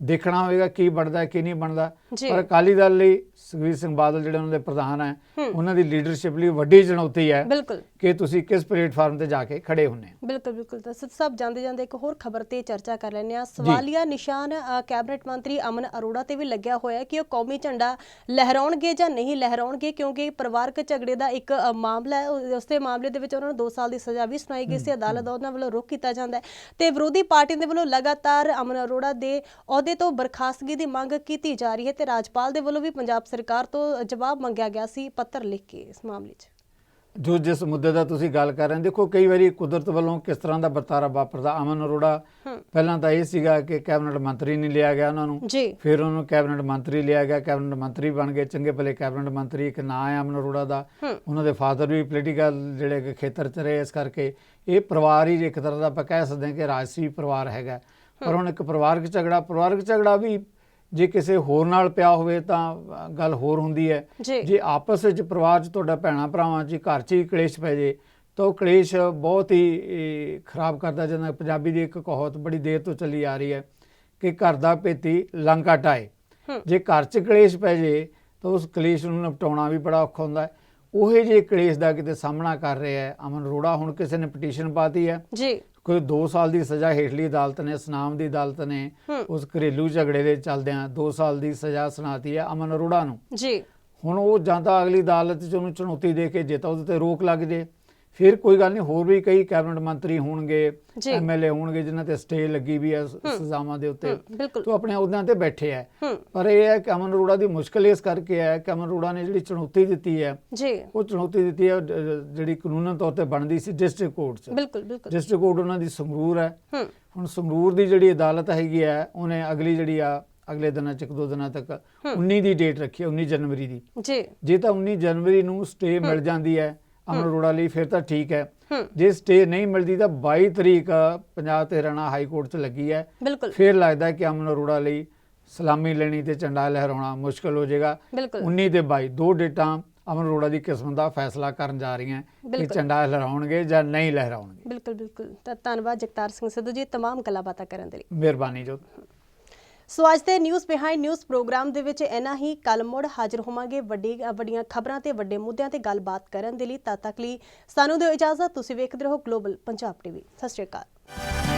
ਦੇਖਣਾ ਹੋਵੇਗਾ ਕੀ ਬਣਦਾ ਕੀ ਨਹੀਂ ਬਣਦਾ। ਪਰ ਅਕਾਲੀ ਦਲ ਲਈ ਸੁਖਬੀਰ ਸਿੰਘ ਬਾਦਲ ਜਿਹੜੇ ਉਹਨਾਂ ਦੇ ਪ੍ਰਧਾਨ ਹੈ ਉਹਨਾਂ ਦੀ ਲੀਡਰਸ਼ਿਪ ਲਈ ਵੱਡੀ ਚੁਣੌਤੀ ਹੈ ਬਿਲਕੁਲ। ਕਿ ਤੁਸੀਂ ਕਿਸ ਪਲੇਟਫਾਰਮ ਤੇ ਜਾ ਕੇ ਖੜੇ ਹੁੰਨੇ ਬਿਲਕੁਲ ਬਿਲਕੁਲ। ਤਾਂ ਸਿੱਧ ਸਾਹਿਬ ਜਾਂਦੇ ਜਾਂਦੇ ਇੱਕ ਹੋਰ ਖਬਰ ਤੇ ਚਰਚਾ ਕਰ ਲੈਂਦੇ ਆ ਸਵਾਲੀਆ ਨਿਸ਼ਾਨ ਕੈਬਨਿਟ ਮੰਤਰੀ ਅਮਨ ਅਰੋੜਾ ਤੇ ਵੀ ਲੱਗਿਆ ਹੋਇਆ ਹੈ ਕਿ ਉਹ ਕੌਮੀ ਝੰਡਾ ਲਹਿਰਾਉਣਗੇ ਜਾਂ ਨਹੀਂ ਲਹਿਰਾਉਣਗੇ ਕਿਉਂਕਿ ਪਰਿਵਾਰਕ ਝਗੜੇ ਦਾ ਇੱਕ ਮਾਮਲਾ ਹੈ। ਉਸ ਦੇ ਮਾਮਲੇ ਦੇ ਵਿੱਚ ਉਹਨਾਂ ਨੂੰ 2 ਸਾਲ ਦੀ ਸਜ਼ਾ ਵੀ ਸੁਣਾਈ ਗਈ ਸੀ। ਅਦਾਲਤ ਦਾ ਉਹਨਾਂ ਵੱਲੋਂ ਰੋਕ ਕੀਤਾ ਜਾਂਦਾ ਹੈ। ਤੇ ਵਿਰੋਧੀ ਪਾਰਟੀ ਦੇ ਵੱਲੋਂ ਲਗਾਤਾਰ ਅਮਨ ਅਰੋੜਾ ਦੇ ਅਹੁਦੇ ਤੋਂ ਬਰਖਾਸਤਗੀ ਦੀ ਮੰਗ ਕੀਤੀ ਜਾ ਰਹੀ ਹੈ ਤੇ ਰਾਜਪਾਲ ਦੇ ਵੱਲੋਂ ਵੀ ਪੰਜਾਬ ਸਰਕਾਰ ਤੋਂ ਜਵਾਬ ਮੰਗਿਆ ਗਿਆ ਸੀ ਪੱਤਰ ਲਿਖ ਕੇ ਇਸ ਮਾਮਲੇ 'ਚ। ਜੋ ਜਿਸ ਮੁੱਦੇ ਦਾ ਤੁਸੀਂ ਗੱਲ ਕਰ ਰਹੇ ਹੋ ਦੇਖੋ ਕਈ ਵਾਰੀ ਕੁਦਰਤ ਵੱਲੋਂ ਕਿਸ ਤਰ੍ਹਾਂ ਦਾ ਵਰਤਾਰਾ ਵਾਪਰਦਾ ਅਮਨ ਅਰੋੜਾ ਪਹਿਲਾਂ ਤਾਂ ਇਹ ਸੀਗਾ ਕਿ ਕੈਬਨਿਟ ਮੰਤਰੀ ਨਹੀਂ ਲਿਆ ਗਿਆ ਉਹਨਾਂ ਨੂੰ। ਫਿਰ ਉਹਨੂੰ ਕੈਬਨਿਟ ਮੰਤਰੀ ਲਿਆ ਗਿਆ ਕੈਬਨਿਟ ਮੰਤਰੀ ਬਣ ਗਏ ਚੰਗੇ ਭਲੇ ਕੈਬਨਿਟ ਮੰਤਰੀ ਇੱਕ ਨਾਂ ਹੈ ਅਮਨ ਅਰੋੜਾ ਦਾ। ਉਹਨਾਂ ਦੇ ਫਾਦਰ ਵੀ ਪੋਲੀਟੀਕਲ ਜਿਹੜੇ ਖੇਤਰ ਚ ਰਹੇ ਇਸ ਕਰਕੇ। ਇਹ ਪਰਿਵਾਰ ਹੀ ਇੱਕ ਤਰ੍ਹਾਂ ਦਾ ਆਪਾਂ ਕਹਿ ਸਕਦੇ ਹਾਂ ਕਿ ਰਾਜਸੀ ਪਰਿਵਾਰ ਹੈਗਾ। ਪਰ ਹੁਣ ਇੱਕ ਪਰਿਵਾਰਕ ਝਗੜਾ ਪਰਿਵਾਰਕ ਝਗੜਾ ਵੀ ਜੇ ਕਿਸੇ ਹੋਰ ਨਾਲ ਪਿਆ ਹੋਵੇ ਤਾਂ ਗੱਲ ਹੋਰ ਹੁੰਦੀ ਹੈ। ਜੀ। ਆਪਸ ਵਿੱਚ ਪਰਿਵਾਰ 'ਚ ਤੁਹਾਡਾ ਭੈਣਾ ਭਰਾਵਾਂ 'ਚ ਘਰ 'ਚ ਹੀ ਕਲੇਸ਼ ਪੈ ਜੇ ਤਾਂ ਉਹ ਕਲੇਸ਼ ਬਹੁਤ ਹੀ ਖਰਾਬ ਕਰਦਾ ਜਾਂਦਾ ਪੰਜਾਬੀ ਦੀ ਇੱਕ ਕਹਾਵਤ ਬੜੀ ਦੇਰ ਤੋਂ ਚੱਲੀ ਆ ਰਹੀ ਹੈ ਕਿ ਘਰ ਦਾ ਭੇਤੀ ਲੰਕਾ ਟਾਏ। ਜੇ ਘਰ 'ਚ ਕਲੇਸ਼ ਪੈ ਜੇ ਤਾਂ ਉਸ ਕਲੇਸ਼ ਨੂੰ ਨਿਪਟਾਉਣਾ ਵੀ ਬੜਾ ਔਖਾ ਹੁੰਦਾ ਹੈ। ਉਹੇ ਜੇ ਕਲੇਸ਼ ਦਾ ਕਿਤੇ ਸਾਹਮਣਾ ਕਰ ਰਿਹਾ ਹੈ। ਅਮਨ ਅਰੋੜਾ ਹੁਣ ਕਿਸੇ ਨੇ ਪਟੀਸ਼ਨ ਪਾਤੀ ਹੈ। ਜੀ। ਕੋਈ 2 ਸਾਲ ਦੀ ਸਜ਼ਾ ਹੇਠਲੀ ਅਦਾਲਤ ਨੇ ਸਨਾਮ ਦੀ ਅਦਾਲਤ ਨੇ। ਉਸ ਘਰੇਲੂ ਝਗੜੇ ਦੇ ਚੱਲਦਿਆਂ 2 ਸਾਲ ਦੀ ਸਜ਼ਾ ਸੁਣਾਤੀ ਹੈ ਅਮਨ ਅਰੋੜਾ ਨੂੰ। ਜੀ। ਹੁਣ ਉਹ ਜਾਂ ਤਾਂ ਅਗਲੀ ਅਦਾਲਤ 'ਚ ਉਹਨੂੰ ਚੁਣੌਤੀ ਦੇ ਕੇ ਜੇ ਤਾਂ ਉਹਦੇ ਤੇ ਰੋਕ ਲੱਗ ਜੇ। ਫਿਰ ਕੋਈ ਗੱਲ ਨਹੀਂ ਹੋਰ ਵੀ ਕਈ ਕੈਬਨਿਟ ਮੰਤਰੀ ਹੋਣਗੇ। ਐਮਐਲਏ ਹੋਣਗੇ ਜਿਨ੍ਹਾਂ ਤੇ ਸਟੇ ਲੱਗੀ ਵੀ ਹੈ। ਸਜ਼ਾਵਾਂ ਦੇ ਉੱਤੇ। ਤੋਂ ਆਪਣੇ ਅਹੁਦਿਆਂ ਤੇ ਬੈਠੇ ਹੈ। ਪਰ ਇਹ ਹੈ ਕਿ ਅਮਨ ਅਰੋੜਾ ਦੀ ਮੁਸ਼ਕਲ ਇਸ ਕਰਕੇ ਹੈ ਕਿ ਅਮਨ ਅਰੋੜਾ ਨੇ ਜਿਹੜੀ ਚੁਣੌਤੀ ਦਿੱਤੀ ਹੈ ਉਹ ਚੁਣੌਤੀ ਦਿੱਤੀ ਹੈ ਜਿਹੜੀ ਕਾਨੂੰਨ ਤੌਰ ਤੇ ਬਣਦੀ ਸੀ ਡਿਸਟ੍ਰਿਕਟ ਕੋਰਟ 'ਚ। ਬਿਲਕੁਲ ਬਿਲਕੁਲ। ਡਿਸਟ੍ਰਿਕਟ ਕੋਰਟ ਉਹਨਾਂ ਦੀ ਸੰਗਰੂਰ ਹੈ ਹੂੰ। ਹੁਣ ਸੰਗਰੂਰ ਦੀ ਜਿਹੜੀ ਅਦਾਲਤ ਹੈਗੀ ਹੈ ਉਹਨੇ ਅਗਲੀ ਜਿਹੜੀ ਆ ਅਗਲੇ ਦਿਨਾਂ ਚ ਇੱਕ ਦੋ ਦਿਨਾਂ ਤੱਕ 19 ਦੀ ਡੇਟ ਰੱਖੀ ਹੈ 19 ਜਨਵਰੀ ਦੀ। ਜੀ। ਜੇ ਤਾਂ 19 ਜਨਵਰੀ ਨੂੰ ਸਟੇ ਮਿਲ ਜਾਂਦੀ ਹੈ ਅਮਨ ਅਰੋੜਾ ਲਈ ਫਿਰ ਤਾਂ ਠੀਕ ਹੈ ਹੂੰ ਜੇ ਸਟੇ ਨਹੀਂ ਮਿਲਦੀ ਤਾਂ 22 ਤਰੀਕ ਪੰਜਾਬ ਤੇ ਹਰਿਆਣਾ ਹਾਈ ਕੋਰਟ 'ਚ ਲੱਗੀ ਹੈ ਬਿਲਕੁਲ ਫਿਰ ਲੱਗਦਾ ਹੈ ਕਿ ਅਮਨ ਅਰੋੜਾ ਲਈ ਸਲਾਮੀ ਲੈਣੀ ਤੇ ਝੰਡਾ ਲਹਿਰਾਉਣਾ ਮੁਸ਼ਕਲ ਹੋ ਜਾਏਗਾ ਬਿਲਕੁਲ 19 ਤੇ 22 ਦੋ ਡੇਟਾਂ ਅਮਨ ਅਰੋੜਾ ਦੀ ਕਿਸਮਤ ਦਾ ਫੈਸਲਾ ਕਰਨ ਜਾ ਰਹੀਆਂ ਕਿ ਬਿਲਕੁਲ। ਝੰਡਾ ਲਹਿਰਾਉਣਗੇ ਜਾਂ ਨਹੀਂ ਲਹਿਰਾਉਣਗੇ ਬਿਲਕੁਲ ਬਿਲਕੁਲ ਤਾਂ ਧੰਨਵਾਦ ਜਗਤਾਰ ਸਿੰਘ ਸਿੱਧੂ ਜੀ तमाम ਗੱਲਾਂ ਬਾਤਾਂ ਕਰਨ ਦੇ ਲਈ ਮਿਹਰਬਾਨੀ ਜੋ ਸੋ ਅੱਜ ਦੇ ਨਿਊਜ਼ ਬਿਹਾਈਂਡ ਨਿਊਜ਼ ਪ੍ਰੋਗਰਾਮ ਦੇ ਵਿੱਚ ਇੰਨਾ ਹੀ। ਕੱਲ ਮੁੜ ਹਾਜ਼ਰ ਹੋਵਾਂਗੇ ਵੱਡੀ ਵੱਡੀਆਂ ਖਬਰਾਂ ਤੇ ਵੱਡੇ ਮੁੱਦਿਆਂ ਤੇ ਗੱਲਬਾਤ ਕਰਨ ਦੇ ਲਈ। ਤਦ ਤੱਕ ਲਈ ਸਾਨੂੰ ਦਿਓ ਇਜਾਜ਼ਤ। ਤੁਸੀਂ ਵੇਖਦੇ ਰਹੋ ਗਲੋਬਲ ਪੰਜਾਬ ਟੀਵੀ ਸਤਿ ਸ਼੍ਰੀ ਅਕਾਲ।